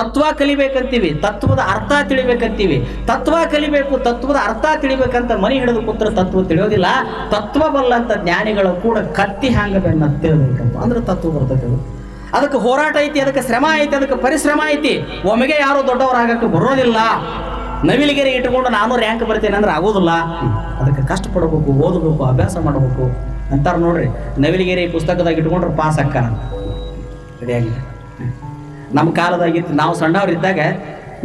ತತ್ವ ಕಲಿಬೇಕಂತೀವಿ, ತತ್ವದ ಅರ್ಥ ತಿಳಿಬೇಕಂತೀವಿ. ತತ್ವ ಕಲಿಬೇಕು, ತತ್ವದ ಅರ್ಥ ತಿಳಿಬೇಕಂತ ಮನಿ ಹಿಡಿದು ಕೂತ್ರ ತತ್ವ ತಿಳಿಯೋದಿಲ್ಲ. ತತ್ವ ಬಲ್ಲಂತ ಜ್ಞಾನಿಗಳು ಕೂಡ ಕತ್ತಿ ಹ್ಯಾಂಗ ಬೆನ್ನ ತಿಳಿಬೇಕಂತ. ಅಂದ್ರೆ ತತ್ವ ಬರ್ತದೆ ಅದಕ್ಕೆ ಹೋರಾಟ ಐತಿ, ಅದಕ್ಕೆ ಶ್ರಮ ಐತಿ, ಅದಕ್ಕೆ ಪರಿಶ್ರಮ ಐತಿ. ಒಮ್ಮೆಗೆ ಯಾರು ದೊಡ್ಡವರಾಗಕ್ಕೆ ಬರೋದಿಲ್ಲ. ನವಿಲಿಗೆರೆ ಇಟ್ಕೊಂಡು ನಾನು ರ್ಯಾಂಕ್ ಬರ್ತೇನೆ ಅಂದ್ರೆ ಆಗೋದಿಲ್ಲ. ಅದಕ್ಕೆ ಕಷ್ಟಪಡಬೇಕು, ಓದಬೇಕು, ಅಭ್ಯಾಸ ಮಾಡಬೇಕು. ಅಂತಾರೆ ನೋಡ್ರಿ, ನವಿಲಿಗೆರೆ ಪುಸ್ತಕದಾಗ ಇಟ್ಕೊಂಡ್ರೆ ಪಾಸ್ ಅಕ್ಕ ಸರಿಯಾಗಿದೆ ನಮ್ಮ ಕಾಲದಾಗಿತ್ತು. ನಾವು ಸಣ್ಣವರಿದ್ದಾಗ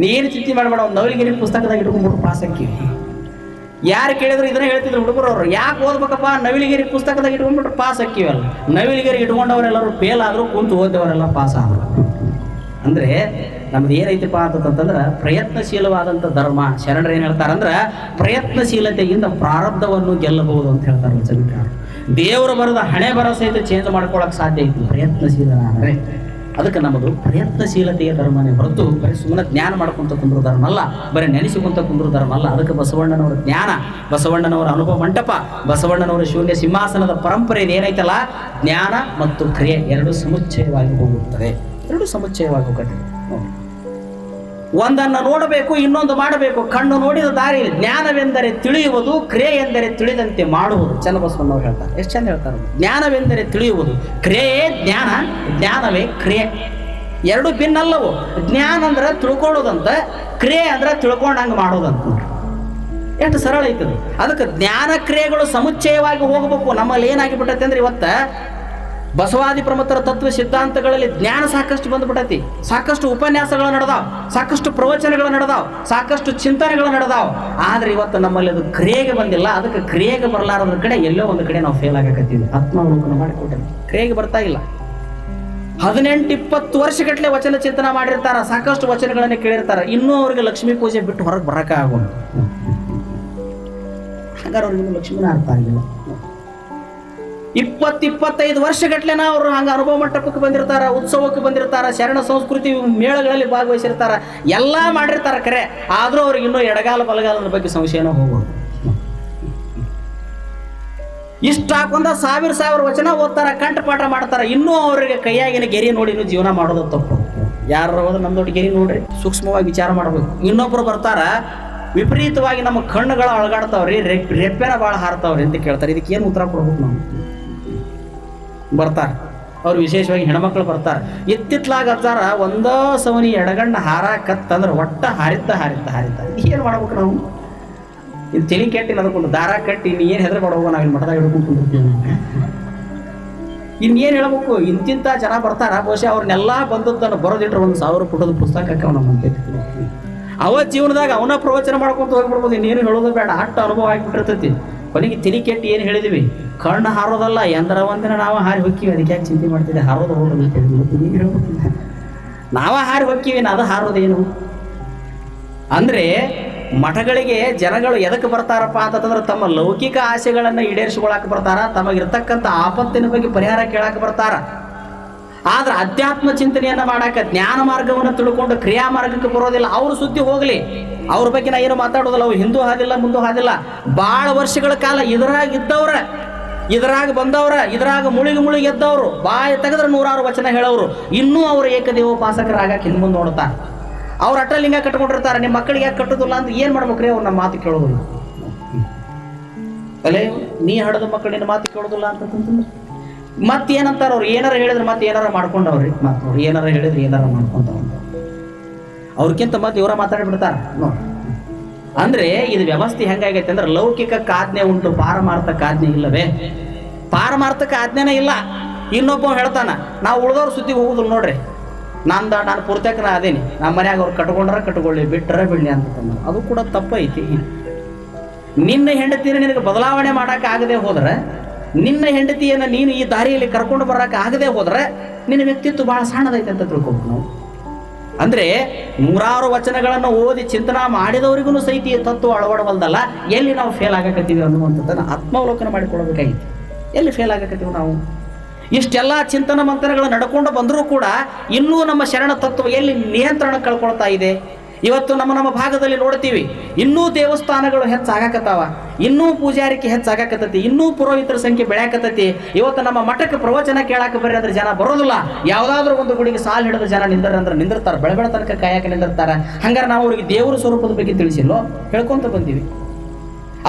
ನೀ ಏನು ಚಿಂತೆ ಮಾಡಬೇಡ ಒಂದು ನವಿಲಿಗೆರೆ ಪುಸ್ತಕದಾಗ ಇಟ್ಕೊಂಡ್ಬಿಟ್ಟು ಪಾಸ್ ಹಾಕಿವಿ ಯಾರು ಕೇಳಿದ್ರು ಇದನ್ನ ಹೇಳ್ತಿದ್ರು ಹುಡುಗರು ಅವರು. ಯಾಕೆ ಓದ್ಬೇಕಪ್ಪ? ನವಿಲಿಗಿರಿ ಪುಸ್ತಕದಾಗ ಇಟ್ಕೊಂಡ್ಬಿಟ್ರೆ ಪಾಸ್ ಹಾಕಿವಲ್ಲ ನವಿಲಿಗೆರೆ ಇಟ್ಕೊಂಡವರೆಲ್ಲರೂ ಫೇಲ್ ಆದ್ರು ಕುಂತು ಓದವರೆಲ್ಲ ಪಾಸ್ ಆದರು. ಅಂದರೆ ನಮ್ದು ಏನೈತಪ್ಪ ಅಂತಂತಂದ್ರೆ ಪ್ರಯತ್ನಶೀಲವಾದಂಥ ಧರ್ಮ. ಶರಣರು ಏನು ಹೇಳ್ತಾರಂದ್ರೆ, ಪ್ರಯತ್ನಶೀಲತೆಯಿಂದ ಪ್ರಾರಬ್ಧವನ್ನು ಗೆಲ್ಲಬಹುದು ಅಂತ ಹೇಳ್ತಾರೆ ದೇವರು ಬರೆದ ಹಣೆ ಬರ ಸಹಿತ ಚೇಂಜ್ ಮಾಡ್ಕೊಳಕ್ಕೆ ಸಾಧ್ಯ ಐತಿ ಪ್ರಯತ್ನಶೀಲನಾದರೆ ಅದಕ್ಕೆ ನಮ್ಮದು ಪ್ರಯತ್ನಶೀಲತೆಯ ಧರ್ಮನೇ ಹೊರತು ಬರೀ ಸುಮ್ಮನೆ ಜ್ಞಾನ ಮಾಡ್ಕೊಂತ ಕುಂದ್ರ ಧರ್ಮ ಅಲ್ಲ, ಬರೀ ನೆನೆಸಿಕೊಂತ ಕುಂದ್ರ ಧರ್ಮ ಅಲ್ಲ. ಅದಕ್ಕೆ ಬಸವಣ್ಣನವರ ಜ್ಞಾನ, ಬಸವಣ್ಣನವರ ಅನುಭವ ಮಂಟಪ, ಬಸವಣ್ಣನವರ ಶೂನ್ಯ ಸಿಂಹಾಸನದ ಪರಂಪರೆ ಏನೈತಲ್ಲ ಜ್ಞಾನ ಮತ್ತು ಕ್ರಿಯೆ ಎರಡು ಸಮುಚ್ಚಯವಾಗಿ ಹೋಗುತ್ತದೆ. ಎರಡು ಸಮುಚ್ಚಯವಾಗಿ ಹೋಗುತ್ತೆ. ನೋಡಿ. ಒಂದನ್ನು ನೋಡಬೇಕು, ಇನ್ನೊಂದು ಮಾಡಬೇಕು. ಕಣ್ಣು ನೋಡಿದ ದಾರಿ, ಜ್ಞಾನವೆಂದರೆ ತಿಳಿಯುವುದು ಕ್ರಿಯೆ ಎಂದರೆ ತಿಳಿದಂತೆ ಮಾಡುವುದು. ಚನ್ನಬಸವಣ್ಣವ್ರು ಹೇಳ್ತಾರೆ. ಎಷ್ಟು ಚಂದ ಹೇಳ್ತಾರೆ. ಜ್ಞಾನವೆಂದರೆ ತಿಳಿಯುವುದು. ಕ್ರಿಯೆಯೇ ಜ್ಞಾನ, ಜ್ಞಾನವೇ ಕ್ರಿಯೆ. ಎರಡು ಭಿನ್ನಲ್ಲವು. ಜ್ಞಾನ ಅಂದ್ರೆ ತಿಳ್ಕೊಳ್ಳೋದಂತ, ಕ್ರಿಯೆ ಅಂದ್ರೆ ತಿಳ್ಕೊಂಡಂಗೆ ಮಾಡೋದಂತ ಎಷ್ಟು ಸರಳ ಐತದು. ಅದಕ್ಕೆ ಜ್ಞಾನ ಕ್ರಿಯೆಗಳು ಸಮುಚ್ಚಯವಾಗಿ ಹೋಗಬೇಕು. ನಮ್ಮಲ್ಲಿ ಏನಾಗಿ ಬಿಟ್ಟೈತೆ ಅಂದ್ರೆ ಇವತ್ತ ಬಸವಾದಿ ಪ್ರಮುಖರ ತತ್ವ ಸಿದ್ಧಾಂತಗಳಲ್ಲಿ ಜ್ಞಾನ ಸಾಕಷ್ಟು ಬಂದ್ಬಿಟ್ಟೈತಿ ಸಾಕಷ್ಟು ಉಪನ್ಯಾಸಗಳು ನಡೆದಾವ್, ಸಾಕಷ್ಟು ಪ್ರವಚನಗಳು ನಡೆದಾವ್, ಸಾಕಷ್ಟು ಚಿಂತನೆಗಳು ನಡೆದಾವ್. ಆದ್ರೆ ಇವತ್ತು ನಮ್ಮಲ್ಲಿ ಅದು ಕ್ರಿಯೆಗೆ ಬಂದಿಲ್ಲ, ಅದಕ್ಕೆ ಕ್ರಿಯೆಗೆ ಬರಲಾರದ ಕಡೆ ಎಲ್ಲೋ ಒಂದು ಕಡೆ ನಾವು ಫೇಲ್ ಆಗಕತ್ತೀವಿ. ಆತ್ಮಾವಲೋಕನ ಮಾಡಿಕೊಟ್ಟೆ ಕ್ರಿಯೆಗೆ ಬರ್ತಾ ಇಲ್ಲ. ಹದಿನೆಂಟು ಇಪ್ಪತ್ತು ವರ್ಷಗಟ್ಟಲೆ ವಚನ ಚಿಂತನ ಮಾಡಿರ್ತಾರ, ಸಾಕಷ್ಟು ವಚನಗಳನ್ನ ಕೇಳಿರ್ತಾರ. ಇನ್ನೂ ಅವ್ರಿಗೆ ಲಕ್ಷ್ಮೀ ಪೂಜೆ ಬಿಟ್ಟು ಹೊರಗೆ ಬರಕ ಆಗೋದು ಹಾಗಾದ್ರೆ ಅವ್ರಿಗೆ ಲಕ್ಷ್ಮೀನ ಅರ್ಥ ಆಗಿಲ್ಲ ಇಪ್ಪತ್ತು ಇಪ್ಪತ್ತೈದು ವರ್ಷಗಟ್ಲೆನ ಅವರು ಹಂಗ ಅನುಭವ ಮಂಟಪಕ್ಕೆ ಬಂದಿರ್ತಾರ, ಉತ್ಸವಕ್ಕೆ ಬಂದಿರ್ತಾರ, ಶರಣ ಸಂಸ್ಕೃತಿ ಮೇಳಗಳಲ್ಲಿ ಭಾಗವಹಿಸಿರ್ತಾರ, ಎಲ್ಲ ಮಾಡಿರ್ತಾರ ಕರೆ. ಆದ್ರೂ ಅವ್ರಿಗೆ ಇನ್ನೂ ಎಡಗಾಲ ಬಲಗಾಲದ ಬಗ್ಗೆ ಸಂಶಯನ ಹೋಗೋದು ಇಷ್ಟ ಹಾಕೊಂಡ ಸಾವಿರ ಸಾವಿರ ವಚನ ಓದ್ತಾರ ಕಂಠಪಾಠ ಮಾಡ್ತಾರ, ಇನ್ನೂ ಅವರಿಗೆ ಕೈಯಾಗಿನ ಗೆರಿ ನೋಡಿ ಜೀವನ ಮಾಡೋದು ತಪ್ಪು. ಯಾರು ಹೋದ್ರೆ ದೊಡ್ಡ ಗೆರಿ ನೋಡ್ರಿ, ಸೂಕ್ಷ್ಮವಾಗಿ ವಿಚಾರ ಮಾಡ್ಬೇಕು. ಇನ್ನೊಬ್ರು ಬರ್ತಾರ, ವಿಪರೀತವಾಗಿ ನಮ್ಮ ಕಣ್ಣುಗಳ ಅಳಗಾಡ್ತಾವ್ರಿ ರೆಪ್ ರೆಪ್ಪೆನ ಭಾಳ ಹಾರ್ತಾವ್ರಿ ಅಂತ ಕೇಳ್ತಾರೆ. ಇದಕ್ಕೆ ಏನು ಉತ್ತರ ಕೊಡ್ಬೇಕು ನಾವು? ಬರ್ತಾರೆ. ಅವ್ರು ವಿಶೇಷವಾಗಿ ಹೆಣ್ಮಕ್ಳು ಬರ್ತಾರೆ. ಇತ್ತಿತ್ಲಾಗ ಹಚ್ಚಾರ ಒಂದೋ ಸವನಿ ಎಡಗಣ್ಣ ಹಾರ ಕತ್ತಂದ್ರೆ ಒಟ್ಟ ಹಾರಿದ್ದ ಹಾರಿದ್ದ ಹಾರಿದ್ದ. ಏನು ಮಾಡ್ಬೇಕು ನಾವು? ಇದು ತಲೆ ಕೆಟ್ಟಿನ ಅದಕ್ಕೊಂದು ದಾರ ಕಟ್ಟಿ ಇನ್ನು ಏನು ಹೆದ್ರ ನಾವು ಇಲ್ಲಿ ಮಠದಾಗ ಹಿಡ್ಕೊಂಡು ಕುಂದಿರ್ತೀವಿ ಇನ್ನೇನು ಹೇಳ್ಬೇಕು? ಇಂತಿಂಥ ಜನ ಬರ್ತಾರ, ಬಹುಶಃ ಅವ್ರನ್ನೆಲ್ಲ ಬಂದದ್ದನ್ನು ಬರೋದಿಟ್ರೆ ಒಂದು ಸಾವಿರ ಪುಟದ ಪುಸ್ತಕಕ್ಕೆ ಅವನ ಮುಂದೆ ಅವ ಜೀವನದಾಗ ಅವನ ಪ್ರವಚನ ಮಾಡ್ಕೊಂತ ಹೋಗ್ಬಿಡ್ಬೋದು, ಇನ್ನೇನು ಹೇಳೋದು ಬೇಡ. ಅಷ್ಟು ಅನುಭವ ಆಗಿಬಿಟ್ಟಿರ್ತೈತಿ. ಕೊನೆಗೆ ತಿಳಿ ಕೆಟ್ಟು ಏನು ಹೇಳಿದ್ವಿ? ಕಣ್ಣು ಹಾರೋದಲ್ಲ, ಎಂದರ ಒಂದಿನ ನಾವು ಹಾರಿ ಹೊಕ್ಕಿವಿ. ಅದಕ್ಕೆ ಯಾಕೆ ಚಿಂತೆ ಮಾಡ್ತಿದ್ದೆ? ಹಾರೋದು ಹೋಗೋದು ನಾವ ಹಾರಿ ಹೊಕ್ಕಿವಿ ಅದು ಹಾರೋದೇನು? ಅಂದ್ರೆ ಮಠಗಳಿಗೆ ಜನಗಳು ಎದಕ್ಕೆ ಬರ್ತಾರಪ್ಪ ಅಂತಂದ್ರೆ ತಮ್ಮ ಲೌಕಿಕ ಆಸೆಗಳನ್ನು ಈಡೇರಿಸಿಕೊಳ್ಳಾಕ ಬರ್ತಾರ, ತಮಗಿರ್ತಕ್ಕಂಥ ಆಪತ್ತಿನ ಬಗ್ಗೆ ಪರಿಹಾರ ಕೇಳಾಕ ಬರ್ತಾರ. ಆದ್ರೆ ಅಧ್ಯಾತ್ಮ ಚಿಂತನೆಯನ್ನ ಮಾಡಾಕ ಜ್ಞಾನ ಮಾರ್ಗವನ್ನು ತಿಳ್ಕೊಂಡು ಕ್ರಿಯಾ ಮಾರ್ಗಕ್ಕೆ ಬರೋದಿಲ್ಲ. ಅವ್ರ ಸುದ್ದಿ ಹೋಗ್ಲಿ. ಅವ್ರ ಬಗ್ಗೆ ನಾ ಏನು ಮಾತಾಡೋದಿಲ್ಲ. ಅವ್ರು ಹಿಂದೂ ಹಾದಿಲ್ಲ, ಮುಂದೂ ಹಾದಿಲ್ಲ. ಭಾಳ ವರ್ಷಗಳ ಕಾಲ ಇದರಾಗ ಇದ್ದವ್ರ, ಇದ್ರಾಗ ಬಂದವ್ರ, ಇದ್ರಾಗ ಮುಳುಗಿ ಮುಳುಗಿ ಎದ್ದವ್ರು, ಬಾಯಿ ತೆಗೆದ್ರೆ ನೂರಾರು ವಚನ ಹೇಳೋರು ಇನ್ನೂ ಅವ್ರು ಏಕದೇವೋಪಾಸಕರಾಗಕ್ಕೆ ಹಿಂದೆ ಮುಂದೆ ನೋಡ್ತಾರೆ. ಅವ್ರ ಅಟ್ಟಲಿಂಗ ಕಟ್ಕೊಂಡಿರ್ತಾರೆ. ನಿಮ್ಮ ಮಕ್ಕಳಿಗೆ ಯಾಕೆ ಕಟ್ಟೋದಿಲ್ಲ ಅಂತ ಏನು ಮಾಡ್ಬೇಕ್ರಿ? ಅವ್ರು ನಮ್ಮ ಮಾತು ಕೇಳೋದಿಲ್ಲ. ಅಲ್ಲೇ, ನೀ ಹಡದ ಮಕ್ಕಳಿನ ಮಾತು ಕೇಳೋದಿಲ್ಲ ಅಂತಂತಂದ್ರೆ ಮತ್ತೇನಂತಾರ ಅವ್ರು ಏನಾರ ಹೇಳಿದ್ರೆ ಮತ್ತೆ ಏನಾರ ಮಾಡ್ಕೊಂಡವ್ರಿ. ಮತ್ತೆ ಅವ್ರು ಏನಾರ ಹೇಳಿದ್ರೆ ಏನಾರ ಮಾಡ್ಕೊಂಡವ್ರು. ಅವ್ರಕ್ಕಿಂತ ಮತ್ತೆ ಇವರ ಮಾತಾಡ್ಬಿಡ್ತಾರ. ನೋಡಿ. ಅಂದ್ರೆ ಇದು ವ್ಯವಸ್ಥೆ ಹೆಂಗಾಗೈತೆ ಅಂದ್ರೆ ಲೌಕಿಕ ಕಾಜ್ಞೆ ಉಂಟು ಪಾರಮಾರ್ಥಕ ಆಜ್ಞೆ ಇಲ್ಲವೇ? ಪಾರಮಾರ್ಥಕ ಆಜ್ಞೆನೇ ಇಲ್ಲ. ಇನ್ನೊಬ್ಬ ಹೇಳ್ತಾನ, ನಾವು ಉಳ್ದವ್ರ ಸುದ್ದಿ ಹೋಗುದಿಲ್ಲ ನೋಡ್ರಿ. ನಂದ, ನಾನು ಪೂರ್ತಕನ ಅದೇನಿ. ನಮ್ಮ ಮನ್ಯಾಗ ಅವ್ರು ಕಟ್ಕೊಂಡ್ರೆ ಕಟ್ಕೊಳ್ಳಿ ಬಿಟ್ಟರೆ ಬಿಡ್ಲಿ ಅಂತ. ಅದು ಕೂಡ ತಪ್ಪೈತಿ. ನಿನ್ನ ಹೆಂಡತಿನ ನಿನಗೆ ಬದಲಾವಣೆ ಮಾಡಕ್ಕೆ ಆಗದೆ ಹೋದ್ರೆ ನಿನ್ನ ಹೆಂಡತಿಯನ್ನ ನೀನು ಈ ದಾರಿಯಲ್ಲಿ ಕರ್ಕೊಂಡು ಬರಕ್ಕೆ ಆಗದೆ ಹೋದ್ರೆ ನಿನ್ನ ವ್ಯಕ್ತಿತ್ವ ಬಹಳ ಸಣ್ಣದೈತೆ ಅಂತ ತಿಳ್ಕೊಬೇಕು ನಾವು. ಅಂದ್ರೆ ನೂರಾರು ವಚನಗಳನ್ನು ಓದಿ ಚಿಂತನ ಮಾಡಿದವರಿಗೂ ಸಹಿತ ಈ ತತ್ವ ಅಳವಡವಲ್ದಲ್ಲ, ಎಲ್ಲಿ ನಾವು ಫೇಲ್ ಆಗಕತ್ತೀವಿ ಅನ್ನುವಂಥದ್ದನ್ನು ಆತ್ಮಾವಲೋಕನ ಮಾಡಿಕೊಳ್ಳಬೇಕಾಗಿತ್ತು. ಎಲ್ಲಿ ಫೇಲ್ ಆಗಕತ್ತೀವಿ ನಾವು? ಇಷ್ಟೆಲ್ಲ ಚಿಂತನ ಮಂಥನಗಳು ನಡ್ಕೊಂಡು ಬಂದರೂ ಕೂಡ ಇನ್ನೂ ನಮ್ಮ ಶರಣ ತತ್ವ ಎಲ್ಲಿ ನಿಯಂತ್ರಣ ಕಳ್ಕೊಳ್ತಾ ಇದೆ? ಇವತ್ತು ನಮ್ಮ ನಮ್ಮ ಭಾಗದಲ್ಲಿ ನೋಡ್ತೀವಿ, ಇನ್ನೂ ದೇವಸ್ಥಾನಗಳು ಹೆಚ್ಚಾಗಕತ್ತಾವ, ಇನ್ನೂ ಪೂಜಾರಿಕೆ ಹೆಚ್ಚಾಗಕತ್ತತಿ, ಇನ್ನೂ ಪುರೋಹಿತರ ಸಂಖ್ಯೆ ಬೆಳ್ಯಾಕತ್ತತಿ. ಇವತ್ತು ನಮ್ಮ ಮಠಕ್ಕೆ ಪ್ರವಚನ ಕೇಳಕ ಬರ್ರಿ ಅಂದ್ರೆ ಜನ ಬರೋದಿಲ್ಲ. ಯಾವುದಾದ್ರೂ ಒಂದು ಗುಡಿಗೆ ಸಾಲ್ ಹಿಡಿದು ಜನ ನಿಂದರ ಅಂದ್ರೆ ನಿಂದಿರ್ತಾರೆ, ಬೆಳಬೆಳ ಬೆಳ ತನಕ ಕಾಯಕ ನಿಂದಿರ್ತಾರೆ. ಹಂಗಾರೆ ನಾವು ಅವ್ರಿಗೆ ದೇವರ ಸ್ವರೂಪದ ಬಗ್ಗೆ ತಿಳಿಸಿಲ್ಲೋ? ಹೇಳ್ಕೊಂತ ಬಂದೀವಿ.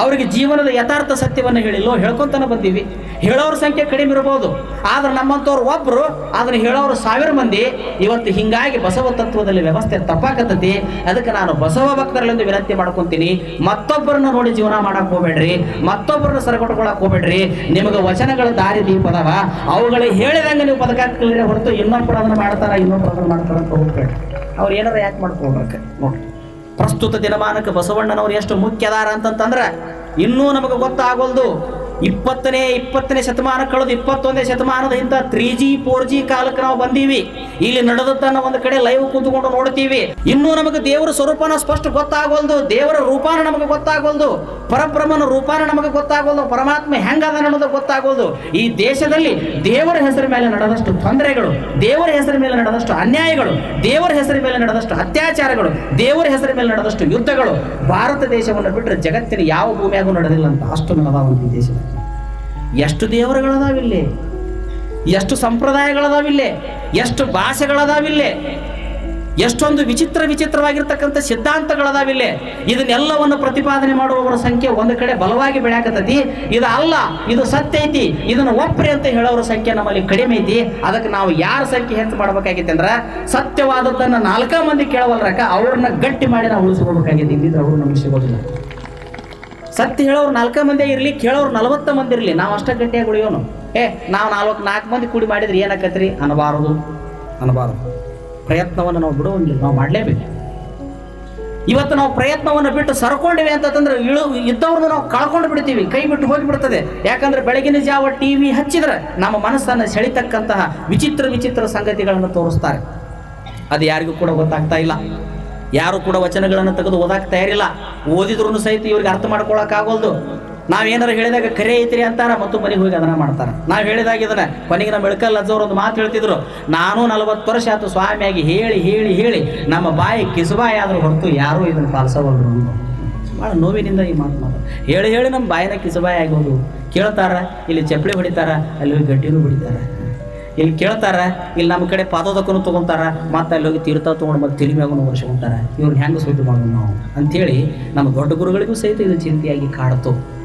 ಅವರಿಗೆ ಜೀವನದ ಯಥಾರ್ಥ ಸತ್ಯವನ್ನು ಹೇಳಿಲ್ಲೋ ಹೇಳ್ಕೊತಾನೆ ಬಂದೀವಿ. ಹೇಳೋರ ಸಂಖ್ಯೆ ಕಡಿಮೆ ಇರಬಹುದು ಆದ್ರೆ ನಮ್ಮಂಥವ್ರು ಒಬ್ರು ಅದನ್ನ ಹೇಳೋರು ಸಾವಿರ ಮಂದಿ. ಇವತ್ತು ಹಿಂಗಾಗಿ ಬಸವ ತತ್ವದಲ್ಲಿ ವ್ಯವಸ್ಥೆ ತಪ್ಪಾಕತ್ತತಿ ಅದಕ್ಕೆ ನಾನು ಬಸವ ಭಕ್ತರಲ್ಲಿಂದು ವಿನಂತಿ ಮಾಡ್ಕೊಂತೀನಿ. ಮತ್ತೊಬ್ಬರನ್ನ ನೋಡಿ ಜೀವನ ಮಾಡಕ್ ಹೋಗ್ಬೇಡ್ರಿ. ಮತ್ತೊಬ್ಬರನ್ನ ಸರಗೊಟ್ಕೊಳಕ್ ಹೋಗ್ಬೇಡ್ರಿ. ನಿಮಗೆ ವಚನಗಳ ದಾರಿ ದೀಪದವ. ಅವುಗಳಿಗೆ ಹೇಳಿದಂಗೆ ನೀವು ಬದುಕಾಕ್ಲಿದ್ರೆ ಹೊರತು ಇನ್ನೊಬ್ಬರು ಅದನ್ನ ಮಾಡ್ತಾರ, ಇನ್ನೊಬ್ರು ಅದನ್ನ ಮಾಡ್ತಾರ ಅಂತ ಹೋಗ್ಬೇಡ್ರಿ. ಅವ್ರು ಏನಾರ ಯಾಕೆ ಮಾಡ್ಕೊಳ್ಬೇಕು? ನೋಡ್ರಿ. ಪ್ರಸ್ತುತ ದಿನಮಾನಕ್ಕೆ ಬಸವಣ್ಣನವರು ಎಷ್ಟು ಮುಖ್ಯದಾರ ಅಂತಂತಂದ್ರೆ ಇನ್ನೂ ನಮಗೆ ಗೊತ್ತಾಗೋಲ್ದು. ಇಪ್ಪತ್ತನೇ ಇಪ್ಪತ್ತನೇ ಶತಮಾನ ಕಳೆದು ಇಪ್ಪತ್ತೊಂದನೇ ಶತಮಾನದ ಇಂಥ ತ್ರೀ ಜಿ ಫೋರ್ ಜಿ ಕಾಲಕ್ಕೆ ನಾವು ಬಂದೀವಿ. ಇಲ್ಲಿ ನಡೆದದ್ದನ್ನ ಒಂದು ಕಡೆ ಲೈವ್ ಕುಂತ್ಕೊಂಡು ನೋಡ್ತೀವಿ. ಇನ್ನೂ ನಮಗೆ ದೇವರ ಸ್ವರೂಪನ ಸ್ಪಷ್ಟ ಗೊತ್ತಾಗೋಲ್ದು. ದೇವರ ರೂಪಾನ ನಮಗೆ ಗೊತ್ತಾಗೋಲ್ದು. ಪರಬ್ರಹ್ಮನ ರೂಪಾನ ನಮಗೆ ಗೊತ್ತಾಗೋಲ್ದು. ಪರಮಾತ್ಮ ಹೆಂಗದ ಅನ್ನೋದು ಗೊತ್ತಾಗೋಲ್ದು. ಈ ದೇಶದಲ್ಲಿ ದೇವರ ಹೆಸರ ಮೇಲೆ ನಡೆದಷ್ಟು ತೊಂದರೆಗಳು, ದೇವರ ಹೆಸರ ಮೇಲೆ ನಡೆದಷ್ಟು ಅನ್ಯಾಯಗಳು, ದೇವರ ಹೆಸರ ಮೇಲೆ ನಡೆದಷ್ಟು ಅತ್ಯಾಚಾರಗಳು, ದೇವರ ಹೆಸರ ಮೇಲೆ ನಡೆದಷ್ಟು ಯುದ್ಧಗಳು, ಭಾರತ ದೇಶವನ್ನು ಬಿಟ್ಟರೆ ಜಗತ್ತಿನ ಯಾವ ಭೂಮಿಯಾಗೂ ನಡೆದಿಲ್ಲ ಅಂತ ಅಷ್ಟು ನಡೆದಾವ ಒಂದು ಎಷ್ಟು ದೇವರುಗಳದಾವಿಲ್ಲಿ? ಎಷ್ಟು ಸಂಪ್ರದಾಯಗಳದಾವಿಲ್ಲಿ? ಎಷ್ಟು ಭಾಷೆಗಳದಾವಿಲ್ಲಿ? ಎಷ್ಟೊಂದು ವಿಚಿತ್ರ ವಿಚಿತ್ರವಾಗಿರ್ತಕ್ಕಂಥ ಸಿದ್ಧಾಂತಗಳದಾವಿಲ್ಲಿ? ಇದನ್ನೆಲ್ಲವನ್ನು ಪ್ರತಿಪಾದನೆ ಮಾಡುವವರ ಸಂಖ್ಯೆ ಒಂದು ಕಡೆ ಬಲವಾಗಿ ಬೆಳೆಯಾಕತ್ತೈತಿ. ಇದು ಅಲ್ಲ, ಇದು ಸತ್ಯ ಐತಿ. ಇದನ್ನು ಒಪ್ಪ್ರಿ ಅಂತ ಹೇಳೋರ ಸಂಖ್ಯೆ ನಮ್ಮಲ್ಲಿ ಕಡಿಮೆ ಐತಿ. ಅದಕ್ಕೆ ನಾವು ಯಾರ ಸಂಖ್ಯೆ ಹೆಚ್ಚು ಮಾಡ್ಬೇಕಾಗೈತಿ ಅಂದ್ರೆ ಸತ್ಯವಾದದ್ದನ್ನು ನಾಲ್ಕ ಮಂದಿ ಕೇಳವಲ್ರಕ ಅವ್ರನ್ನ ಗಟ್ಟಿ ಮಾಡಿ ನಾವು ಉಳಿಸ್ಕೋಬೇಕಾಗೈತಿ ಇದ್ದಿದ್ರೆ ಅವರು ನಮಗೆ ಸಿಗೋದಿಲ್ಲ. ಸತ್ಯ ಹೇಳೋರು ನಾಲ್ಕ ಮಂದಿ ಇರಲಿ ಕೇಳೋರು ನಲವತ್ತ ಮಂದಿ ಇರಲಿ ನಾವು ಅಷ್ಟ ಗಟ್ಟಿಯಾಗಿ ಉಳಿಯೋನು. ಏ ನಾವು ನಾಲ್ಕು ನಾಲ್ಕು ಮಂದಿ ಕೂಡಿ ಮಾಡಿದ್ರೆ ಏನಾಕತ್ರಿ? ಅನ್ನಬಾರದು ಅನ್ನಬಾರದು ಪ್ರಯತ್ನವನ್ನು ನಾವು ಬಿಡುವಂಗಿಲ್ಲ ನಾವು ಮಾಡಲೇಬೇಕು. ಇವತ್ತು ನಾವು ಪ್ರಯತ್ನವನ್ನು ಬಿಟ್ಟು ಸರ್ಕೊಂಡಿವಿ ಅಂತಂದ್ರೆ ಇಳು ಇದ್ದವ್ರನ್ನ ನಾವು ಕಳ್ಕೊಂಡು ಬಿಡ್ತೀವಿ ಕೈ ಬಿಟ್ಟು ಹೋಗಿಬಿಡ್ತದೆ ಯಾಕಂದ್ರೆ ಬೆಳಗಿನ ಜಾವ ಟಿ ವಿ ಹಚ್ಚಿದ್ರೆ ನಮ್ಮ ಮನಸ್ಸನ್ನು ಸೆಳಿತಕ್ಕಂತಹ ವಿಚಿತ್ರ ವಿಚಿತ್ರ ಸಂಗತಿಗಳನ್ನು ತೋರಿಸ್ತಾರೆ. ಅದು ಯಾರಿಗೂ ಕೂಡ ಗೊತ್ತಾಗ್ತಾ ಇಲ್ಲ. ಯಾರು ಕೂಡ ವಚನಗಳನ್ನು ತೆಗೆದು ಓದಾಕ ತಯಾರಿಲ್ಲ. ಓದಿದ್ರು ಸಹಿತ ಇವ್ರಿಗೆ ಅರ್ಥ ಮಾಡ್ಕೊಳಕ್ ಆಗೋಲ್ದು. ನಾವೇನಾರು ಹೇಳಿದಾಗ ಕರೆ ಐತ್ರಿ ಅಂತಾರ, ಮತ್ತು ಮನೆಗೆ ಹೋಗಿ ಅದನ್ನ ಮಾಡ್ತಾರೆ. ನಾವು ಹೇಳಿದಾಗ ಇದನ್ನ, ಕೊನೆಗೆ ನಮ್ಮ ಇಳಕಲ್ ಅಜ್ಜವ್ರು ಒಂದು ಮಾತು ಹೇಳ್ತಿದ್ರು, ನಾನು ನಲವತ್ತು ವರ್ಷ ಆಯ್ತು ಸ್ವಾಮಿಯಾಗಿ ಹೇಳಿ ಹೇಳಿ ಹೇಳಿ, ನಮ್ಮ ಬಾಯಿ ಕಿಸುಬಾಯಿ ಆದರೂ ಹೊರತು ಯಾರೂ ಇದನ್ನು ಪಾಲಿಸೋಲ್ರು ಭಾಳ ನೋವಿನಿಂದ ಈ ಮಾತು ಮಾತು ಹೇಳಿ ಹೇಳಿ ನಮ್ಮ ಬಾಯಿನ ಕಿಸುಬಾಯಿ ಆಗೋದು ಕೇಳ್ತಾರ, ಇಲ್ಲಿ ಚಪ್ಪಲಿ ಹೊಡಿತಾರ, ಅಲ್ಲಿ ಗಟ್ಟಿನೂ ಹೊಡಿತಾರ. ಇಲ್ಲಿ ಕೇಳ್ತಾರ, ಇಲ್ಲಿ ನಮ್ಮ ಕಡೆ ಪಾದೋದಕ್ಕೂ ತಗೊಂತಾರ, ಮತ್ತೆ ಅಲ್ಲಿ ಹೋಗಿ ತೀರ್ಥ ತಗೊಂಡು ಮತ್ತೆ ತಿಳಿ ಮ್ಯಾಗೂ ವರ್ಷಕೊಂತಾರ ಇವ್ರನ್ನ ಹೆಂಗೆ ಸುದ್ದಿ ಮಾಡೋದು ನಾವು? ಅಂಥೇಳಿ ನಮ್ಮ ದೊಡ್ಡ ಗುರುಗಳಿಗೂ ಸಹಿತ ಇದು ಚಿಂತೆಯಾಗಿ ಕಾಡ್ತು.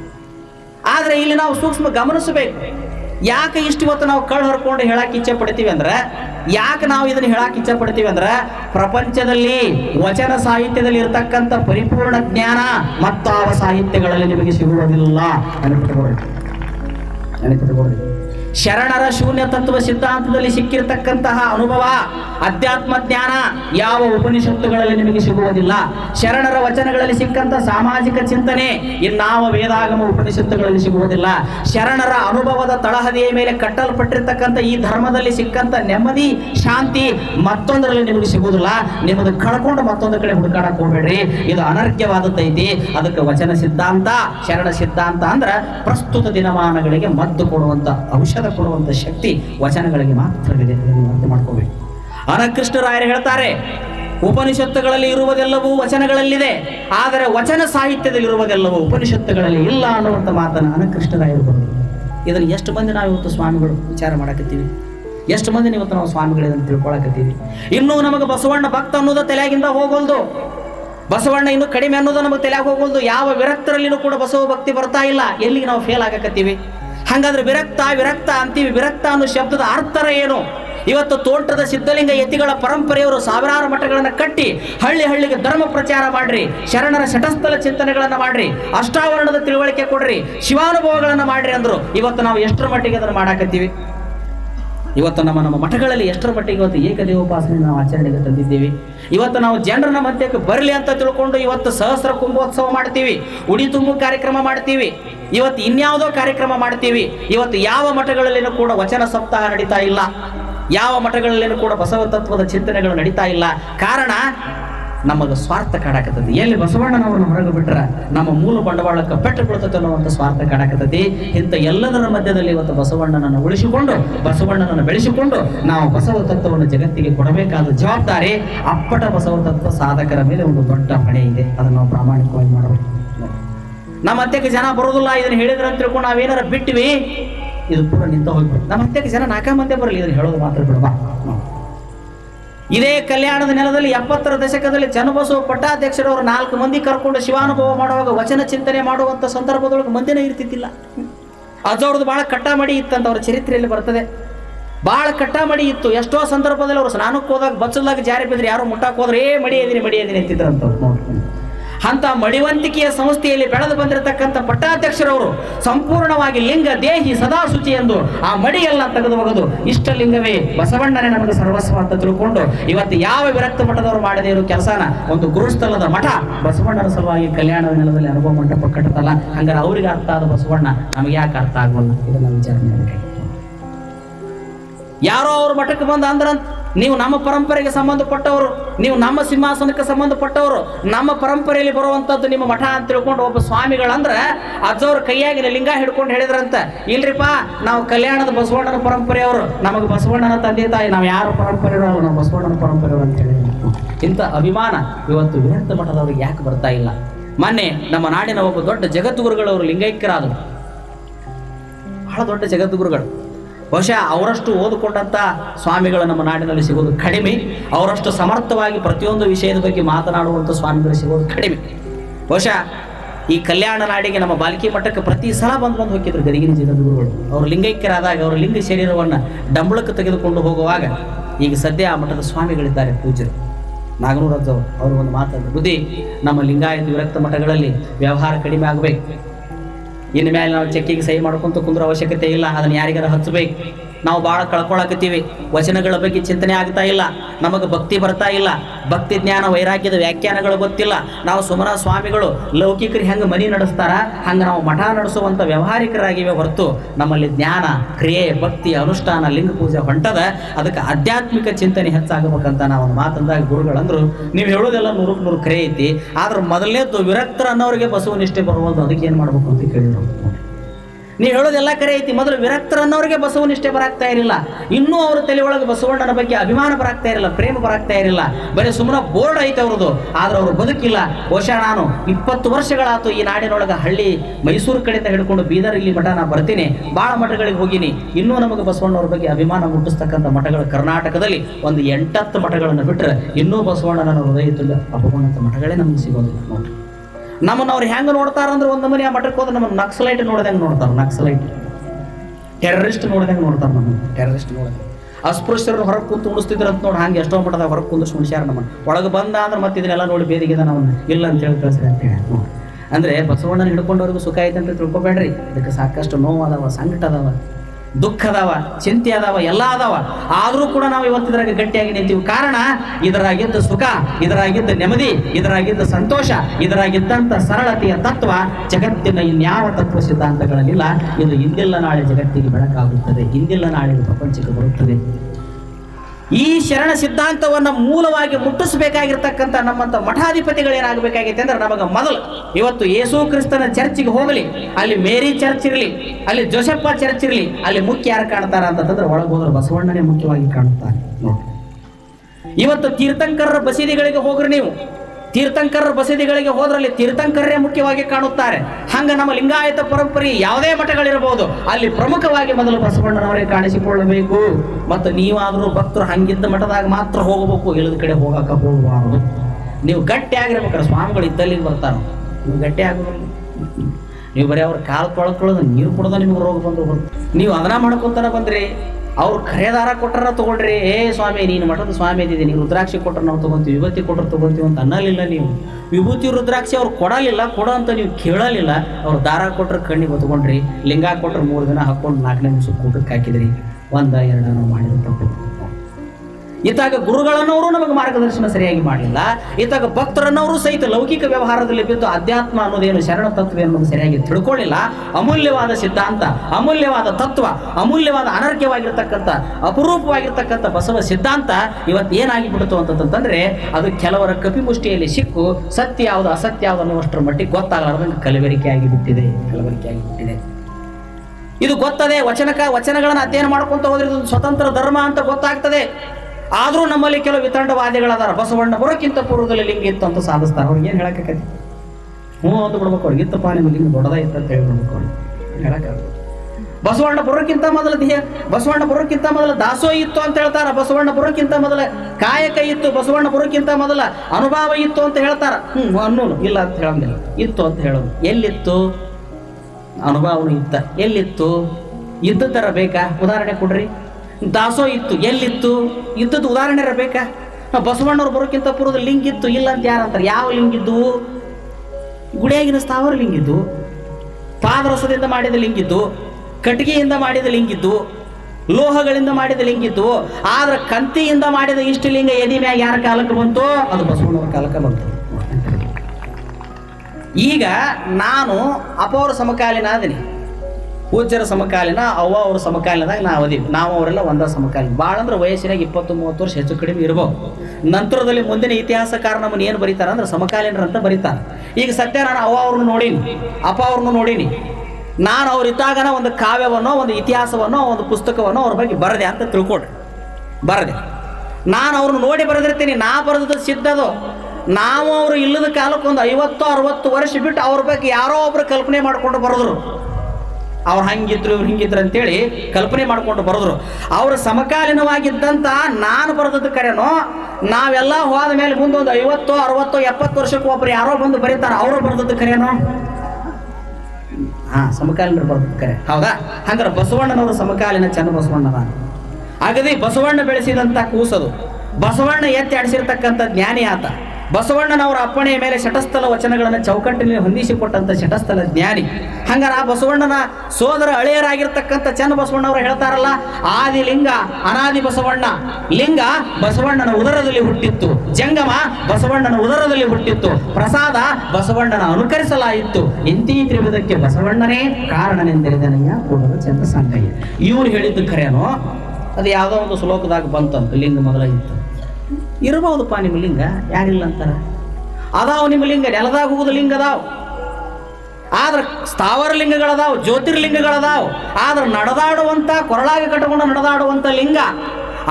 ಆದರೆ ಇಲ್ಲಿ ನಾವು ಸೂಕ್ಷ್ಮ ಗಮನಿಸಬೇಕು. ಯಾಕೆ ಇಷ್ಟು ಹೊತ್ತು ನಾವು ಕಳ್ ಹರ್ಕೊಂಡು ಹೇಳಕ್ಕೆ ಇಚ್ಛೆ ಪಡ್ತೀವಿ ಅಂದ್ರೆ, ಯಾಕೆ ನಾವು ಇದನ್ನ ಹೇಳಕ್ಕೆ ಇಚ್ಛೆ ಪಡ್ತೀವಿ ಅಂದ್ರೆ, ಪ್ರಪಂಚದಲ್ಲಿ ವಚನ ಸಾಹಿತ್ಯದಲ್ಲಿ ಇರತಕ್ಕಂಥ ಪರಿಪೂರ್ಣ ಜ್ಞಾನ ಮತ್ತಾವ ಸಾಹಿತ್ಯಗಳಲ್ಲಿ ನಿಮಗೆ ಸಿಗುವುದಿಲ್ಲ. ನೆನಪಿಟ್ಟುಕೊಳ್ಳಿ ನೆನಪಿಟ್ಟುಕೊಳ್ಳಿ ಶರಣರ ಶೂನ್ಯ ತತ್ವ ಸಿದ್ಧಾಂತದಲ್ಲಿ ಸಿಕ್ಕಿರತಕ್ಕಂತಹ ಅನುಭವ, ಅಧ್ಯಾತ್ಮ ಜ್ಞಾನ ಯಾವ ಉಪನಿಷತ್ತುಗಳಲ್ಲಿ ನಿಮಗೆ ಸಿಗುವುದಿಲ್ಲ. ಶರಣರ ವಚನಗಳಲ್ಲಿ ಸಿಕ್ಕಂತ ಸಾಮಾಜಿಕ ಚಿಂತನೆ ಇನ್ನಾವ ವೇದಾಗಮ ಉಪನಿಷತ್ತುಗಳಲ್ಲಿ ಸಿಗುವುದಿಲ್ಲ. ಶರಣರ ಅನುಭವದ ತಳಹದಿಯ ಮೇಲೆ ಕಟ್ಟಲ್ಪಟ್ಟಿರ್ತಕ್ಕಂಥ ಈ ಧರ್ಮದಲ್ಲಿ ಸಿಕ್ಕಂತ ನೆಮ್ಮದಿ, ಶಾಂತಿ ಮತ್ತೊಂದರಲ್ಲಿ ನಿಮಗೆ ಸಿಗುವುದಿಲ್ಲ. ನಿಮ್ಮದು ಕಳ್ಕೊಂಡು ಮತ್ತೊಂದು ಕಡೆ ಹುಡುಕಾಡಕ್ ಹೋಗ್ಬೇಡ್ರಿ. ಇದು ಅನರ್ಘ್ಯವಾದದ್ದೈತಿ. ಅದಕ್ಕೆ ವಚನ ಸಿದ್ಧಾಂತ, ಶರಣ ಸಿದ್ಧಾಂತ ಅಂದ್ರೆ ಪ್ರಸ್ತುತ ದಿನಮಾನಗಳಿಗೆ ಮದ್ದು ಕೊಡುವಂತ ಔಷಧ. ಕೊಡುವಂತ ಶಕ್ತಿ ವಚನಗಳಿಗೆ ಮಾತ್ರವಿದೆ ಅರ್ಥ ಮಾಡ್ಕೋಬೇಕು. ಅನಕೃಷ್ಣರಾಯರು ಹೇಳ್ತಾರೆ, ಉಪನಿಷತ್ತುಗಳಲ್ಲಿ ಇರುವುದೆಲ್ಲವೂ ವಚನಗಳಲ್ಲಿದೆ, ಆದರೆ ವಚನ ಸಾಹಿತ್ಯದಲ್ಲಿ ಇರುವುದೆಲ್ಲವೂ ಉಪನಿಷತ್ತುಗಳಲ್ಲಿ ಇಲ್ಲ ಅನ್ನುವಂಥ ಮಾತನ್ನು ಅನಕೃಷ್ಣರಾಯರು ಬರೆದರು ಇದನ್ನು ಎಷ್ಟು ಮಂದಿ ನಾವು ಇವತ್ತು ಸ್ವಾಮಿಗಳು ವಿಚಾರ ಮಾಡಕತ್ತೀವಿ? ಎಷ್ಟು ಮಂದಿ ಇವತ್ತು ನಾವು ಸ್ವಾಮಿಗಳಿಂದ ತಿಳ್ಕೊಳಕತ್ತೀವಿ? ಇನ್ನೂ ನಮಗೆ ಬಸವಣ್ಣ ಭಕ್ತ ಅನ್ನೋದು ತಲೆಯಾಗಿಂದ ಹೋಗೋಲ್ದು. ಬಸವಣ್ಣ ಇನ್ನು ಕಡಿಮೆ ಅನ್ನೋದು ನಮಗೆ ತಲೆಯಾಗಿ ಹೋಗೋಲ್ದು. ಯಾವ ವಿರಕ್ತರಲ್ಲಿನೂ ಕೂಡ ಬಸವ ಭಕ್ತಿ ಬರ್ತಾ ಇಲ್ಲ. ಎಲ್ಲಿಗೆ ನಾವು ಫೇಲ್ ಆಗಕತ್ತೀವಿ? ಹಾಗಾದ್ರೆ ವಿರಕ್ತ ವಿರಕ್ತ ಅಂತೀವಿ. ವಿರಕ್ತ ಅನ್ನೋ ಶಬ್ದದ ಅರ್ಥರ ಏನು? ಇವತ್ತು ತೋಟದ ಸಿದ್ಧಲಿಂಗ ಯತಿಗಳ ಪರಂಪರೆಯವರು ಸಾವಿರಾರು ಮಠಗಳನ್ನು ಕಟ್ಟಿ ಹಳ್ಳಿ ಹಳ್ಳಿಗೆ ಧರ್ಮ ಪ್ರಚಾರ ಮಾಡ್ರಿ, ಶರಣರ ಶಟಸ್ಥಲ ಚಿಂತನೆಗಳನ್ನು ಮಾಡ್ರಿ, ಅಷ್ಟಾವರಣದ ತಿಳುವಳಿಕೆ ಕೊಡ್ರಿ, ಶಿವಾನುಭವಗಳನ್ನ ಮಾಡ್ರಿ ಅಂದ್ರು. ಇವತ್ತು ನಾವು ಎಷ್ಟರ ಮಟ್ಟಿಗೆ ಅದನ್ನು ಮಾಡಾಕತ್ತೀವಿ? ಇವತ್ತು ನಮ್ಮ ನಮ್ಮ ಮಠಗಳಲ್ಲಿ ಎಷ್ಟರ ಮಟ್ಟಿಗೆ ಇವತ್ತು ಏಕದೇವೋಪಾಸನೆ ನಾವು ಆಚರಣೆಗೆ ತಂದಿದ್ದೇವೆ. ಇವತ್ತು ನಾವು ಜನರನ್ನ ಮಧ್ಯಕ್ಕೆ ಬರಲಿ ಅಂತ ತಿಳ್ಕೊಂಡು ಇವತ್ತು ಸಹಸ್ರ ಕುಂಭೋತ್ಸವ ಮಾಡ್ತೀವಿ, ಉಡಿ ತುಂಬು ಕಾರ್ಯಕ್ರಮ ಮಾಡ್ತೀವಿ, ಇವತ್ತು ಇನ್ಯಾವುದೋ ಕಾರ್ಯಕ್ರಮ ಮಾಡ್ತೀವಿ, ಇವತ್ತು ಯಾವ ಮಠಗಳಲ್ಲಿನೂ ಕೂಡ ವಚನ ಸಪ್ತಾಹ ನಡೀತಾ ಇಲ್ಲ, ಯಾವ ಮಠಗಳಲ್ಲಿನೂ ಕೂಡ ಬಸವ ತತ್ವದ ಚಿಂತನೆಗಳು ನಡೀತಾ ಇಲ್ಲ. ಕಾರಣ ನಮಗೆ ಸ್ವಾರ್ಥ ಕಾಡಾಕತ್ತೈತಿ. ಎಲ್ಲಿ ಬಸವಣ್ಣನವ್ರನ್ನ ಹೊರಗೆ ಬಿಟ್ರ ನಮ್ಮ ಮೂಲ ಬಂಡವಾಳಕ್ಕೆ ಪೆಟ್ಟು ಬಿಡ್ತೈತೆ ಅನ್ನುವಂಥ ಸ್ವಾರ್ಥ ಕಾಡಾಕತ್ತೈತಿ. ಇಂಥ ಎಲ್ಲದರ ಮಧ್ಯದಲ್ಲಿ ಇವತ್ತು ಬಸವಣ್ಣನನ್ನು ಉಳಿಸಿಕೊಂಡು, ಬಸವಣ್ಣನನ್ನು ಬೆಳೆಸಿಕೊಂಡು ನಾವು ಬಸವ ತತ್ವವನ್ನು ಜಗತ್ತಿಗೆ ಕೊಡಬೇಕಾದ ಜವಾಬ್ದಾರಿ ಅಪ್ಪಟ ಬಸವ ತತ್ವ ಸಾಧಕರ ಮೇಲೆ ಒಂದು ದೊಡ್ಡ ಹೊಣೆ ಇದೆ. ಅದನ್ನು ನಾವು ಪ್ರಾಮಾಣಿಕವಾಗಿ ಮಾಡಬೇಕು. ನಮ್ಮ ಅತ್ಯಕ್ಕೆ ಜನ ಬರೋದಿಲ್ಲ, ಇದನ್ನ ಹೇಳಿದ್ರೆ ಅಂತ ತಿಳ್ಕೊಂಡು ನಾವೇನಾರ ಬಿಟ್ಟಿವಿ ಇದು ಪೂರ ನಿಂತ ಹೋಗ್ಬಿಟ್ಟು ನಮ್ಮ ಅತ್ಯಕ್ಕೆ ಜನ ನಾಕ ಮಂದಿ ಬರಲಿ, ಇದನ್ನ ಹೇಳೋದು ಮಾತ್ರ ಬಿಡಬಾ ಇದೇ ಕಲ್ಯಾಣದ ನೆಲದಲ್ಲಿ ಎಪ್ಪತ್ತರ ದಶಕದಲ್ಲಿ ಚನ್ನಬಸವ ಪಟ್ಟಾಧ್ಯಕ್ಷರವರು ನಾಲ್ಕು ಮಂದಿ ಕರ್ಕೊಂಡು ಶಿವಾನುಭವ ಮಾಡುವಾಗ ವಚನ ಚಿಂತನೆ ಮಾಡುವಂತ ಸಂದರ್ಭದೊಳಗೆ ಮಂದಿನೇ ಇರ್ತಿದ್ದಿಲ್ಲ. ಅಜ್ಜವ್ರದ್ದು ಬಹಳ ಕಟ್ಟಾಮಡಿ ಇತ್ತಂತ ಅವರ ಚರಿತ್ರೆಯಲ್ಲಿ ಬರ್ತದೆ. ಬಹಳ ಕಟ್ಟಾಮಡಿ ಇತ್ತು. ಎಷ್ಟೋ ಸಂದರ್ಭದಲ್ಲಿ ಅವರು ಸ್ನಾನಕ್ಕೆ ಹೋದಾಗ ಬಚ್ಚಲ್ದಾಗ ಜಾರಿ ಬಿದ್ದರೆ ಯಾರೋ ಮುಟ್ಟಾಕೋದ್ರೆ ಏ ಮಡಿ ಇದೀನಿ ಮಡಿ ಇದೀನಿ ಅಂತಿದ್ರಂತ ನೋಡ್ಕೊಂಡು. ಅಂತ ಮಡಿವಂತಿಕೆಯ ಸಂಸ್ಥೆಯಲ್ಲಿ ಬೆಳೆದು ಬಂದಿರತಕ್ಕಂಥ ಪಟ್ಟಾಧ್ಯಕ್ಷರವರು ಸಂಪೂರ್ಣವಾಗಿ ಲಿಂಗ ದೇಹಿ ಸದಾ ಶುಚಿ ಎಂದು ಆ ಮಡಿಯೆಲ್ಲ ತೆಗೆದು ಹೋಗೋದು ಇಷ್ಟ ಲಿಂಗವೇ ಬಸವಣ್ಣನೇ ನಮಗೆ ಸರ್ವಸ್ವ ಅಂತ ತಿಳ್ಕೊಂಡು ಇವತ್ತು ಯಾವ ವಿರಕ್ತ ಮಠದವರು ಮಾಡದೇ ಇರೋ ಕೆಲಸನ? ಒಂದು ಗುರುಸ್ಥಲದ ಮಠ. ಬಸವಣ್ಣನ ಸಲುವಾಗಿ ಕಲ್ಯಾಣದ ನೆಲದಲ್ಲಿ ಅನುಭವ ಮಂಟಪ ಕಟ್ಟತಲ್ಲ ಹಂಗಾರೆ ಅವರಿಗೆ ಅರ್ಥ ಆದ ಬಸವಣ್ಣ ನಮಗೆ ಯಾಕೆ ಅರ್ಥ ಆಗೋಲ್ಲ ಇದನ್ನ ವಿಚಾರ. ಮಾಡಬೇಕಾಗಿತ್ತು ಯಾರೋ ಅವ್ರ ಮಠಕ್ಕೆ ಬಂದ ಅಂದ್ರಂತ, ನೀವು ನಮ್ಮ ಪರಂಪರೆಗೆ ಸಂಬಂಧಪಟ್ಟವರು, ನೀವು ನಮ್ಮ ಸಿಂಹಾಸನಕ್ಕೆ ಸಂಬಂಧಪಟ್ಟವರು, ನಮ್ಮ ಪರಂಪರೆಯಲ್ಲಿ ಬರುವಂತದ್ದು ನಿಮ್ಮ ಮಠ ಅಂತ ತಿಳ್ಕೊಂಡು ಒಬ್ಬ ಸ್ವಾಮಿಗಳಂದ್ರೆ ಅಜ್ಜವ್ರ ಕೈಯಾಗಿನ ಲಿಂಗ ಹಿಡ್ಕೊಂಡು ಹೇಳಿದ್ರಂತ, ಇಲ್ರಿಪ್ಪ, ನಾವು ಕಲ್ಯಾಣದ ಬಸವಣ್ಣನ ಪರಂಪರೆಯವರು, ನಮಗೆ ಬಸವಣ್ಣನ ತಂದೆ ತಾಯಿ, ನಾವು ಯಾರು ಪರಂಪರೆಯವರು ನಾವು ಬಸವಣ್ಣನ ಪರಂಪರೆ ಅಂತ ಹೇಳಿ. ಇಂಥ ಅಭಿಮಾನ ಇವತ್ತು ವಿರಕ್ತ ಮಠದವ್ರಿಗೆ ಯಾಕೆ ಬರ್ತಾ ಇಲ್ಲ? ಮೊನ್ನೆ ನಮ್ಮ ನಾಡಿನ ಒಬ್ಬ ದೊಡ್ಡ ಜಗದ್ಗುರುಗಳವರು ಲಿಂಗೈಕ್ಯರಾದರು. ಬಹಳ ದೊಡ್ಡ ಜಗದ್ಗುರುಗಳು. ಬಹುಶಃ ಅವರಷ್ಟು ಓದಿಕೊಂಡಂತ ಸ್ವಾಮಿಗಳು ನಮ್ಮ ನಾಡಿನಲ್ಲಿ ಸಿಗೋದು ಕಡಿಮೆ. ಅವರಷ್ಟು ಸಮರ್ಥವಾಗಿ ಪ್ರತಿಯೊಂದು ವಿಷಯದ ಬಗ್ಗೆ ಮಾತನಾಡುವಂಥ ಸ್ವಾಮಿಗಳು ಸಿಗೋದು ಕಡಿಮೆ. ಬಹುಶಃ ಈ ಕಲ್ಯಾಣ ನಾಡಿಗೆ ನಮ್ಮ ಬಾಲ್ಕಿ ಮಠಕ್ಕೆ ಪ್ರತಿ ಸಲ ಬಂದು ಬಂದು ಹೋಗಿದ್ರು ಗದಗಿನ ಗುರುಗಳು. ಅವರು ಲಿಂಗೈಕ್ಯರಾದಾಗ ಅವರ ಲಿಂಗ ಶರೀರವನ್ನು ಡಂಬಳಕ್ಕೆ ತೆಗೆದುಕೊಂಡು ಹೋಗುವಾಗ ಈಗ ಸದ್ಯ ಆ ಮಠದ ಸ್ವಾಮಿಗಳಿದ್ದಾರೆ ಪೂಜ್ಯರು. ನಾಗನೂರಜ್ಜವರು ಅವರು ಒಂದು ಮಾತಾಡಿದ್ರು ಬುದ್ಧಿ ನಮ್ಮ ಲಿಂಗಾಯತ ವಿರಕ್ತ ಮಠಗಳಲ್ಲಿ ವ್ಯವಹಾರ ಕಡಿಮೆ ಆಗಬೇಕು. ಇನ್ನು ಮೇಲೆ ನಾವು ಚೆಕ್ಕಿಗೆ ಸಹಿ ಮಾಡ್ಕೊಂತ ಕುಂದ್ರ ಅವಶ್ಯಕತೆ ಇಲ್ಲ ಅದನ್ನ ಯಾರಿಗಾರ ಹಚ್ಚಬೇಕು? ನಾವು ಭಾಳ ಕಳ್ಕೊಳಕತ್ತೀವಿ. ವಚನಗಳ ಬಗ್ಗೆ ಚಿಂತನೆ ಆಗ್ತಾ ಇಲ್ಲ. ನಮಗೆ ಭಕ್ತಿ ಬರ್ತಾ ಇಲ್ಲ. ಭಕ್ತಿ ಜ್ಞಾನ ವೈರಾಗ್ಯದ ವ್ಯಾಖ್ಯಾನಗಳು ಗೊತ್ತಿಲ್ಲ. ನಾವು ಸುಮನ ಸ್ವಾಮಿಗಳು ಲೌಕಿಕರು ಹೆಂಗೆ ಮನಿ ನಡೆಸ್ತಾರ, ಹಂಗೆ ನಾವು ಮಠ ನಡೆಸುವಂಥ ವ್ಯವಹಾರಿಕರಾಗಿವೆ ಹೊರತು ನಮ್ಮಲ್ಲಿ ಜ್ಞಾನ, ಕ್ರಿಯೆ, ಭಕ್ತಿ, ಅನುಷ್ಠಾನ, ಲಿಂಗ ಪೂಜೆ ಹೊಂಟದ. ಅದಕ್ಕೆ ಆಧ್ಯಾತ್ಮಿಕ ಚಿಂತನೆ ಹೆಚ್ಚಾಗಬೇಕಂತ ನಾವು ಒಂದು ಮಾತಂದಾಗ ಗುರುಗಳಂದ್ರು, ನೀವು ಹೇಳೋದೆಲ್ಲ ನೂರಕ್ಕೆ ನೂರು ಕ್ರಿಯೆ ಐತಿ. ಆದ್ರೆ ಮೊದಲನೇದ್ದು ವಿರಕ್ತರ ಅನ್ನೋರಿಗೆ ಬಸವನಿಷ್ಠೆ ನಿಷ್ಠೆ ಬರುವಲ್ದು, ಅದಕ್ಕೆ ಏನು ಮಾಡಬೇಕು? ಅಂತ ಕೇಳಿದ್ರು. ನೀವು ಹೇಳೋದೆಲ್ಲ ಕರೆ ಐತಿ. ಮೊದಲು ವಿರಕ್ತರ ಬಸವನಿಷ್ಠೆ ಬರಾಗ್ತಾ ಇರಲಿಲ್ಲ. ಇನ್ನೂ ಅವ್ರ ತಲೆ ಒಳಗೆ ಬಸವಣ್ಣನ ಬಗ್ಗೆ ಅಭಿಮಾನ ಬರಾಗ್ತಾ ಇರಲಿಲ್ಲ, ಪ್ರೇಮ ಬರಾಗ್ತಾ ಇರಲಿಲ್ಲ. ಬರೀ ಸುಮ್ಮನೆ ಬೋರ್ಡ್ ಐತೆ ಅವ್ರದ್ದು, ಆದ್ರೆ ಅವರು ಬದುಕಿಲ್ಲ. ಬಹುಶಃ ನಾನು ಇಪ್ಪತ್ತು ವರ್ಷಗಳಾತು ಈ ನಾಡಿನೊಳಗೆ ಹಳ್ಳಿ ಮೈಸೂರು ಕಡೆಯಿಂದ ಹಿಡ್ಕೊಂಡು ಬೀದರ್ ಇಲ್ಲಿ ಮಠ ನಾನು ಬರ್ತೀನಿ. ಭಾಳ ಮಠಗಳಿಗೆ ಹೋಗಿನಿ. ಇನ್ನೂ ನಮಗೆ ಬಸವಣ್ಣವ್ರ ಬಗ್ಗೆ ಅಭಿಮಾನ ಮುಟ್ಟಿಸ್ತಕ್ಕಂಥ ಮಠಗಳು ಕರ್ನಾಟಕದಲ್ಲಿ ಒಂದು ಎಂಟತ್ತು ಮಠಗಳನ್ನು ಬಿಟ್ಟರೆ ಇನ್ನೂ ಬಸವಣ್ಣನ ಹೃದಯ ತುಂಬ ಅಪಗುಣಂಥ ಮಠಗಳೇ ನಮಗೆ ಸಿಗೋದಿಲ್ಲ. ನೋಡ್ರಿ. ನಮ್ಮನ್ನ ಅವ್ರು ಹೆಂಗೆ ನೋಡ್ತಾರ ಅಂದ್ರೆ ಒಂದು ಮನೆ ಆ ಮಠಕ್ಕೆ ಹೋದ್ರೆ ನಮ್ಮನ್ನು ನಕ್ಸಲೈಟ್ ನೋಡ್ದಂಗೆ ನೋಡ್ತಾರೆ ನಕ್ಸಲೈಟ್. ಟೆರರಿಸ್ಟ್ ನೋಡ್ದಂಗೆ ನೋಡ್ತಾರೆ ನಮ್ಮನ್ನು. ಟೆರರಿಸ್ಟ್ ನೋಡ್ದಂಗೆ. ಅಸ್ಪೃಶ್ಯರು ಹೊರಗೆ ಕೂತು ಉಣಿಸ್ತಿದ್ರು ಅಂತ ನೋಡಿ ಹಂಗೆ ಎಷ್ಟೋ ಮಟ್ಟದಾಗ ಹೊರಗೆ ಕುಂದಿಸಿ ಉಣಿಸ್ಯಾರ ನಮ್ಮನ್ನು. ಒಳಗೆ ಬಂದ ಅಂದ್ರೆ ಮತ್ತೆ ಇದನ್ನೆಲ್ಲ ನೋಡಿ ಬೇದಿಗೆ ನಾವು ಇಲ್ಲ ಅಂತ ಹೇಳಿ ಕಳಿಸ್ರಿ ಅಂತ ಹೇಳಿ ನೋಡಿ. ಅಂದ್ರೆ ಬಸವಣ್ಣನ ಹಿಡ್ಕೊಂಡವ್ರಿಗೂ ಸುಖ ಐತೆ ಅಂತ ತಿಳ್ಕೊಬೇಡ್ರಿ. ಇದಕ್ಕೆ ಸಾಕಷ್ಟು ನೋವು ಅದಾವ ಸಂಕಟ ಅದಾವ. ದುಃಖ ಅದಾವ ಚಿಂತೆ ಅದಾವ ಎಲ್ಲ ಅದಾವ ಆದರೂ ಕೂಡ ನಾವು ಇವತ್ತಿದ್ರಾಗ ಗಟ್ಟಿಯಾಗಿ ನಿಂತೀವಿ. ಕಾರಣ, ಇದರಾಗಿದ್ದ ಸುಖ, ಇದರಾಗಿದ್ದ ನೆಮ್ಮದಿ, ಇದರಾಗಿದ್ದ ಸಂತೋಷ ಇದರಾಗಿದ್ದಂಥ ಸರಳತೆಯ ತತ್ವ ಜಗತ್ತಿನ ಇನ್ಯಾವ ತತ್ವ ಸಿದ್ಧಾಂತಗಳಲ್ಲಿಲ್ಲ. ಇದು ಇಂದಿಲ್ಲ ನಾಳೆ ಜಗತ್ತಿಗೆ ಬೆಳಕಾಗುತ್ತದೆ. ಇಂದಿಲ್ಲ ನಾಳೆ ಪ್ರಪಂಚಕ್ಕೆ ಬರುತ್ತದೆ. ಈ ಶರಣ ಸಿದ್ಧಾಂತವನ್ನ ಮೂಲವಾಗಿ ಮುಟ್ಟಿಸಬೇಕಾಗಿರ್ತಕ್ಕಂಥ ನಮ್ಮಂತ ಮಠಾಧಿಪತಿಗಳು ಏನಾಗಬೇಕಾಗೈತೆ ಅಂದ್ರೆ ನಮಗೆ ಮೊದಲು ಇವತ್ತು ಯೇಸು ಕ್ರಿಸ್ತನ ಚರ್ಚಿಗೆ ಹೋಗಲಿ, ಅಲ್ಲಿ ಮೇರಿ ಚರ್ಚ್ ಇರಲಿ, ಅಲ್ಲಿ ಜೋಸೆಪ್ಪ ಚರ್ಚ್ ಇರಲಿ, ಅಲ್ಲಿ ಮುಖ್ಯ ಯಾರು ಕಾಣ್ತಾರ ಅಂತಂದ್ರೆ ಒಳಗೆ ಹೋದ್ರೆ ಬಸವಣ್ಣನೇ ಮುಖ್ಯವಾಗಿ ಕಾಣುತ್ತಾರೆ. ಇವತ್ತು ತೀರ್ಥಂಕರರ ಬಸೀದಿಗಳಿಗೆ ಹೋಗ್ರಿ ನೀವು. ತೀರ್ಥಂಕರರ ಬಸದಿಗಳಿಗೆ ಹೋದ್ರಲ್ಲಿ ತೀರ್ಥಂಕರರೇ ಮುಖ್ಯವಾಗಿ ಕಾಣುತ್ತಾರೆ. ಹಂಗ ನಮ್ಮ ಲಿಂಗಾಯತ ಪರಂಪರೆ ಯಾವುದೇ ಮಠಗಳಿರಬಹುದು, ಅಲ್ಲಿ ಪ್ರಮುಖವಾಗಿ ಮೊದಲು ಬಸವಣ್ಣನವರೇ ಕಾಣಿಸಿಕೊಳ್ಳಬೇಕು. ಮತ್ತು ನೀವಾದರೂ ಭಕ್ತರು ಹಂಗಿದ್ದ ಮಠದಾಗ ಮಾತ್ರ ಹೋಗಬೇಕು ಇಳಿದ ಕಡೆ ಹೋಗಕ್ಕ ಹೋಗಬಾರದು. ನೀವು ಗಟ್ಟಿಯಾಗಿರ್ಬೇಕಾದ್ರೆ ಸ್ವಾಮಿಗಳು ಇದ್ದಲ್ಲಿಗೆ ಬರ್ತಾರೆ. ನೀವು ಗಟ್ಟಿ ಆಗೋದಿಲ್ಲ. ನೀವು ಬರೀ ಅವ್ರ ಕಾಲು ತೊಳ್ಕೊಳ್ಳೋದು, ನೀರು ಕುಡ್ದ ನಿಮ್ಗೆ ರೋಗ ಬಂದು ನೀವು ಅದನ್ನ ಮಾಡ್ಕೊತಾನ ಬಂದ್ರಿ. ಅವ್ರು ಖರೇದಾರ ಕೊಟ್ಟರ ತಗೊಂಡ್ರಿ ಏ ಸ್ವಾಮಿ, ನೀನು ಮಠದ ಸ್ವಾಮಿ ಇದ್ದೀನಿ ನೀವು ರುದ್ರಾಕ್ಷಿ ಕೊಟ್ಟರೆ ನಾವು ತಗೊಂತೀವಿ ವಿಭೂತಿ ಕೊಟ್ಟರು ತೊಗೊಳ್ತೀವಿ ಅಂತ ಅನ್ನಲಿಲ್ಲ ನೀವು. ವಿಭೂತಿ ರುದ್ರಾಕ್ಷಿ ಅವ್ರು ಕೊಡಲಿಲ್ಲ, ಕೊಡೋ ಅಂತ ನೀವು ಕೇಳಲಿಲ್ಲ. ಅವ್ರು ದಾರ ಕೊಟ್ರೆ ಕಣ್ಣಿಗೆ ಹೊತ್ಕೊಂಡ್ರಿ, ಲಿಂಗ ಕೊಟ್ರೆ ಮೂರು ದಿನ ಹಾಕೊಂಡು ನಾಲ್ಕನೇ ನಿಮಿಷ ಊಟಕ್ಕೆ ಹಾಕಿದ್ರಿ. ಒಂದ, ಎರಡ, ನಾವು ಮಾಡಿರೋ ತಪ್ಪು. ಇತ್ತಾಗ ಗುರುಗಳನ್ನವರು ನಮಗೆ ಮಾರ್ಗದರ್ಶನ ಸರಿಯಾಗಿ ಮಾಡಲಿಲ್ಲ ಇತ್ತಾಗ ಭಕ್ತರನ್ನವರು ಸಹಿತ ಲೌಕಿಕ ವ್ಯವಹಾರದಲ್ಲಿ ಬಿದ್ದು ಅಧ್ಯಾತ್ಮ ಅನ್ನೋದೇನು ಶರಣ ತತ್ವ ಅನ್ನೋದು ಸರಿಯಾಗಿ ತಿಳ್ಕೊಳ್ಳಿಲ್ಲ. ಅಮೂಲ್ಯವಾದ ಸಿದ್ಧಾಂತ, ಅಮೂಲ್ಯವಾದ ತತ್ವ, ಅಮೂಲ್ಯವಾದ ಅನರ್ಘ್ಯವಾಗಿರ್ತಕ್ಕಂಥ, ಅಪರೂಪವಾಗಿರ್ತಕ್ಕಂಥ ಬಸವ ಸಿದ್ಧಾಂತ ಇವತ್ತು ಏನಾಗಿಬಿಡ್ತು ಅಂತಂತಂದ್ರೆ ಅದು ಕೆಲವರ ಕಪಿಮುಷ್ಟಿಯಲ್ಲಿ ಸಿಕ್ಕು ಸತ್ಯ ಯಾವುದು ಅಸತ್ಯ ಯಾವುದು ಅನ್ನುವಷ್ಟರ ಮಟ್ಟಿಗೆ ಗೊತ್ತಾಗಲಾರ್ದಂಗೆ ಕಲಬೆರಿಕೆ ಆಗಿಬಿಟ್ಟಿದೆ ಕಲಬೆರಿಕೆ ಆಗಿಬಿಟ್ಟಿದೆ. ಇದು ಗೊತ್ತದೆ, ವಚನಕ ವಚನಗಳನ್ನು ಅಧ್ಯಯನ ಮಾಡ್ಕೊಂತ ಹೋದ್ರೆ ಇದು ಸ್ವತಂತ್ರ ಧರ್ಮ ಅಂತ ಗೊತ್ತಾಗ್ತದೆ. ಆದರೂ ನಮ್ಮಲ್ಲಿ ಕೆಲವು ವಿತಂಡವಾದಿಗಳದಾರ. ಬಸವಣ್ಣ ಬರೋಕ್ಕಿಂತ ಪೂರ್ವದಲ್ಲಿ ಲಿಂಗ ಇತ್ತು ಅಂತ ಸಾಧಿಸ್ತಾರೆ. ಅವ್ರಿಗೆ ಏನು ಹೇಳಕ್ಕೆ ಹ್ಞೂ ಅಂತ ಬಿಡ್ಬೇಕು ಅವ್ರಿಗೆ ಇತ್ತಪ್ಪ, ನಿಮ್ಮ ಲಿಂಗ ದೊಡ್ಡದ ಇತ್ತು ಅಂತ ಹೇಳ್ಬಿಡ್ಬೇಕು ಅವ್ರಿಗೆ ಹೇಳಕ್ಕಾಗುತ್ತೆ ಬಸವಣ್ಣ ಬರೋಕ್ಕಿಂತ ಮೊದಲ ದೇಹ, ಬಸವಣ್ಣ ಬರೋಕ್ಕಿಂತ ಮೊದಲ ದಾಸೋ ಇತ್ತು ಅಂತ ಹೇಳ್ತಾರ. ಬಸವಣ್ಣ ಬರೋಕ್ಕಿಂತ ಮೊದಲ ಕಾಯಕ ಇತ್ತು. ಬಸವಣ್ಣ ಬರೋಕ್ಕಿಂತ ಮೊದಲ ಅನುಭವ ಇತ್ತು ಅಂತ ಹೇಳ್ತಾರ. ಹ್ಞೂ, ಅನ್ನೋನು ಇಲ್ಲ ಅಂತ ಹೇಳಂಗಿಲ್ಲ. ಇತ್ತು ಅಂತ ಹೇಳೋದು. ಎಲ್ಲಿತ್ತು? ಅನುಭವನು ಇತ್ತ ಎಲ್ಲಿತ್ತು? ಇದ್ದದ್ದರ ಬೇಕಾ? ಉದಾಹರಣೆ ಕೊಡ್ರಿ. ದಾಸೋ ಇತ್ತು, ಎಲ್ಲಿತ್ತು? ಇದ್ದದ್ದು ಉದಾಹರಣೆ ಬೇಕಾ ಬಸವಣ್ಣವ್ರು ಬರೋಕ್ಕಿಂತ ಪೂರ್ವದ ಲಿಂಗ್ ಇತ್ತು, ಇಲ್ಲ ಅಂತ ಯಾರು ಅಂತಾರೆ? ಯಾವ ಲಿಂಗ್ ಇದ್ದು? ಗುಡಿಯಾಗಿನ ಸ್ಥಾವರ ಲಿಂಗ್ ಇದ್ದು, ಪಾದರಸದಿಂದ ಮಾಡಿದ ಲಿಂಗ್ ಇದ್ದು, ಕಟ್ಟಿಗೆಯಿಂದ ಮಾಡಿದ ಲಿಂಗ್ ಇದ್ದು, ಲೋಹಗಳಿಂದ ಮಾಡಿದ ಲಿಂಗ್ ಇದ್ದು, ಆದ್ರೆ ಕಂತಿಯಿಂದ ಮಾಡಿದ ಇಷ್ಟು ಲಿಂಗ ಎದಿ ಮ್ಯಾಗ ಯಾರ ಕಾಲಕ್ಕೆ ಬಂತು? ಅದು ಬಸವಣ್ಣವ್ರ ಕಾಲಕ್ಕೆ ಬಂತು. ಈಗ ನಾನು ಅಪೌರ ಸಮಕಾಲೀನ ಅದೀನಿ ಪೂಜ್ಯರ ಸಮಕಾಲೀನ ಅವ ಅವ್ರ ಸಮಕಾಲೀನದಾಗ ನಾವು ಅದೀವಿ ನಾವು ಅವರೆಲ್ಲ ಒಂದ ಸಮಕಾಲೀನ. ಭಾಳ ಅಂದ್ರೆ ವಯಸ್ಸಿನಾಗ ಇಪ್ಪತ್ತು ಮೂವತ್ತು ವರ್ಷ ಹೆಚ್ಚು ಕಡಿಮೆ ಇರ್ಬೋದು. ನಂತರದಲ್ಲಿ ಮುಂದಿನ ಇತಿಹಾಸಕಾರ ನಮ್ಮನ್ನು ಏನು ಬರೀತಾರ ಅಂದ್ರೆ ಸಮಕಾಲೀನರಂತ ಬರೀತಾರೆ. ಈಗ ಸತ್ಯ ನಾನು ಅವ ಅವ್ರನ್ನ ನೋಡೀನಿ, ಅಪ್ಪ ಅವ್ರನ್ನ ನೋಡೀನಿ. ನಾನು ಅವ್ರಿದ್ದಾಗನ ಒಂದು ಕಾವ್ಯವನ್ನೋ, ಒಂದು ಇತಿಹಾಸವನ್ನೋ, ಒಂದು ಪುಸ್ತಕವನ್ನೋ ಅವ್ರ ಬಗ್ಗೆ ಬರದೆ ಅಂತ ತಿಳ್ಕೊಡ್ರಿ ಬರದೆ. ನಾನು ಅವ್ರನ್ನ ನೋಡಿ ಬರೆದಿರ್ತೀನಿ, ನಾ ಬರೆದದ್ದು ಸಿದ್ಧದು. ನಾವು ಅವರು ಇಲ್ಲದ ಕಾಲಕ್ಕೆ ಒಂದು ಐವತ್ತು, ಅರವತ್ತು ವರ್ಷ ಬಿಟ್ಟು ಅವ್ರ ಬಗ್ಗೆ ಯಾರೋ ಒಬ್ರು ಕಲ್ಪನೆ ಮಾಡ್ಕೊಂಡು ಬರೆದ್ರು. ಅವ್ರು ಹಂಗಿದ್ರು, ಇವ್ರು ಹಿಂಗಿದ್ರು ಅಂತೇಳಿ ಕಲ್ಪನೆ ಮಾಡ್ಕೊಂಡು ಬರೆದ್ರು. ಅವ್ರ ಸಮಕಾಲೀನವಾಗಿದ್ದಂಥ ನಾನು ಬರೆದದ್ದು ಕರೆನೋ, ನಾವೆಲ್ಲ ಹೋದ ಮೇಲೆ ಮುಂದೆ ಒಂದು ಐವತ್ತು, ಅರವತ್ತು, ಎಪ್ಪತ್ತು ವರ್ಷಕ್ಕೆ ಒಬ್ರು ಯಾರೋ ಬಂದು ಬರೀತಾರೆ, ಅವರು ಬರೆದದ್ದು ಕರೆನೋ? ಹಾ, ಸಮಕಾಲೀನರು ಬರೆದದ್ದು ಕರೆ. ಹೌದಾ? ಹಂಗಾರೆ ಬಸವಣ್ಣನವರು ಸಮಕಾಲೀನ ಚನ್ನ ಬಸವಣ್ಣನ. ಅಗದಿ ಬಸವಣ್ಣ ಬೆಳೆಸಿದಂಥ ಕೂಸದು, ಬಸವಣ್ಣ ಎತ್ತಿ ಆಡಿಸಿರ್ತಕ್ಕಂಥ ಜ್ಞಾನಿ ಆತ. ಬಸವಣ್ಣನವರ ಅಪ್ಪಣೆಯ ಮೇಲೆ ಶಟಸ್ಥಲ ವಚನಗಳನ್ನು ಚೌಕಟ್ಟಿನಲ್ಲಿ ಹೊಂದಿಸಿಕೊಟ್ಟಂಥ ಶಟಸ್ಥಲ ಜ್ಞಾನಿ. ಹಂಗಾರ ಆ ಬಸವಣ್ಣನ ಸೋದರ ಅಳೆಯರಾಗಿರ್ತಕ್ಕಂಥ ಚನ್ನ ಬಸವಣ್ಣವರು ಹೇಳ್ತಾರಲ್ಲ ಆದಿ ಲಿಂಗ ಅನಾದಿ ಬಸವಣ್ಣ. ಲಿಂಗ ಬಸವಣ್ಣನ ಉದರದಲ್ಲಿ ಹುಟ್ಟಿತ್ತು. ಜಂಗಮ ಬಸವಣ್ಣನ ಉದರದಲ್ಲಿ ಹುಟ್ಟಿತ್ತು. ಪ್ರಸಾದ ಬಸವಣ್ಣನ ಅನುಕರಿಸಲಾಯಿತು. ಇಂತಿ ತ್ರಿವಿಧಕ್ಕೆ ಬಸವಣ್ಣನೇ ಕಾರಣನೆಂದಿರಿದನಯ್ಯ ಕೂಡಲು ಚಂದ ಸಂಗಯ್ಯ. ಇವ್ರು ಹೇಳಿದ್ದು ಖರೇನೋ? ಅದು ಯಾವುದೋ ಒಂದು ಶ್ಲೋಕದಾಗ ಬಂತಂತ, ಲಿಂಗ ಮೊದಲ ಇತ್ತು ಇರಬಹುದಪ್ಪ ನಿಮ್ಮ ಲಿಂಗ? ಯಾರಿಲ್ಲ ಅಂತಾರ. ಅದಾವ ನಿಮ್ಮ ಲಿಂಗ ನೆಲದಾಗ ಹೋಗುದು ಲಿಂಗ ಅದಾವ ಆದ್ರೆ ಸ್ಥಾವರ ಲಿಂಗಗಳದಾವ, ಜ್ಯೋತಿರ್ಲಿಂಗಗಳದಾವ. ಆದ್ರೆ ನಡೆದಾಡುವಂತ, ಕೊರಳಾಗಿ ಕಟ್ಟಿಕೊಂಡು ನಡೆದಾಡುವಂತ ಲಿಂಗ,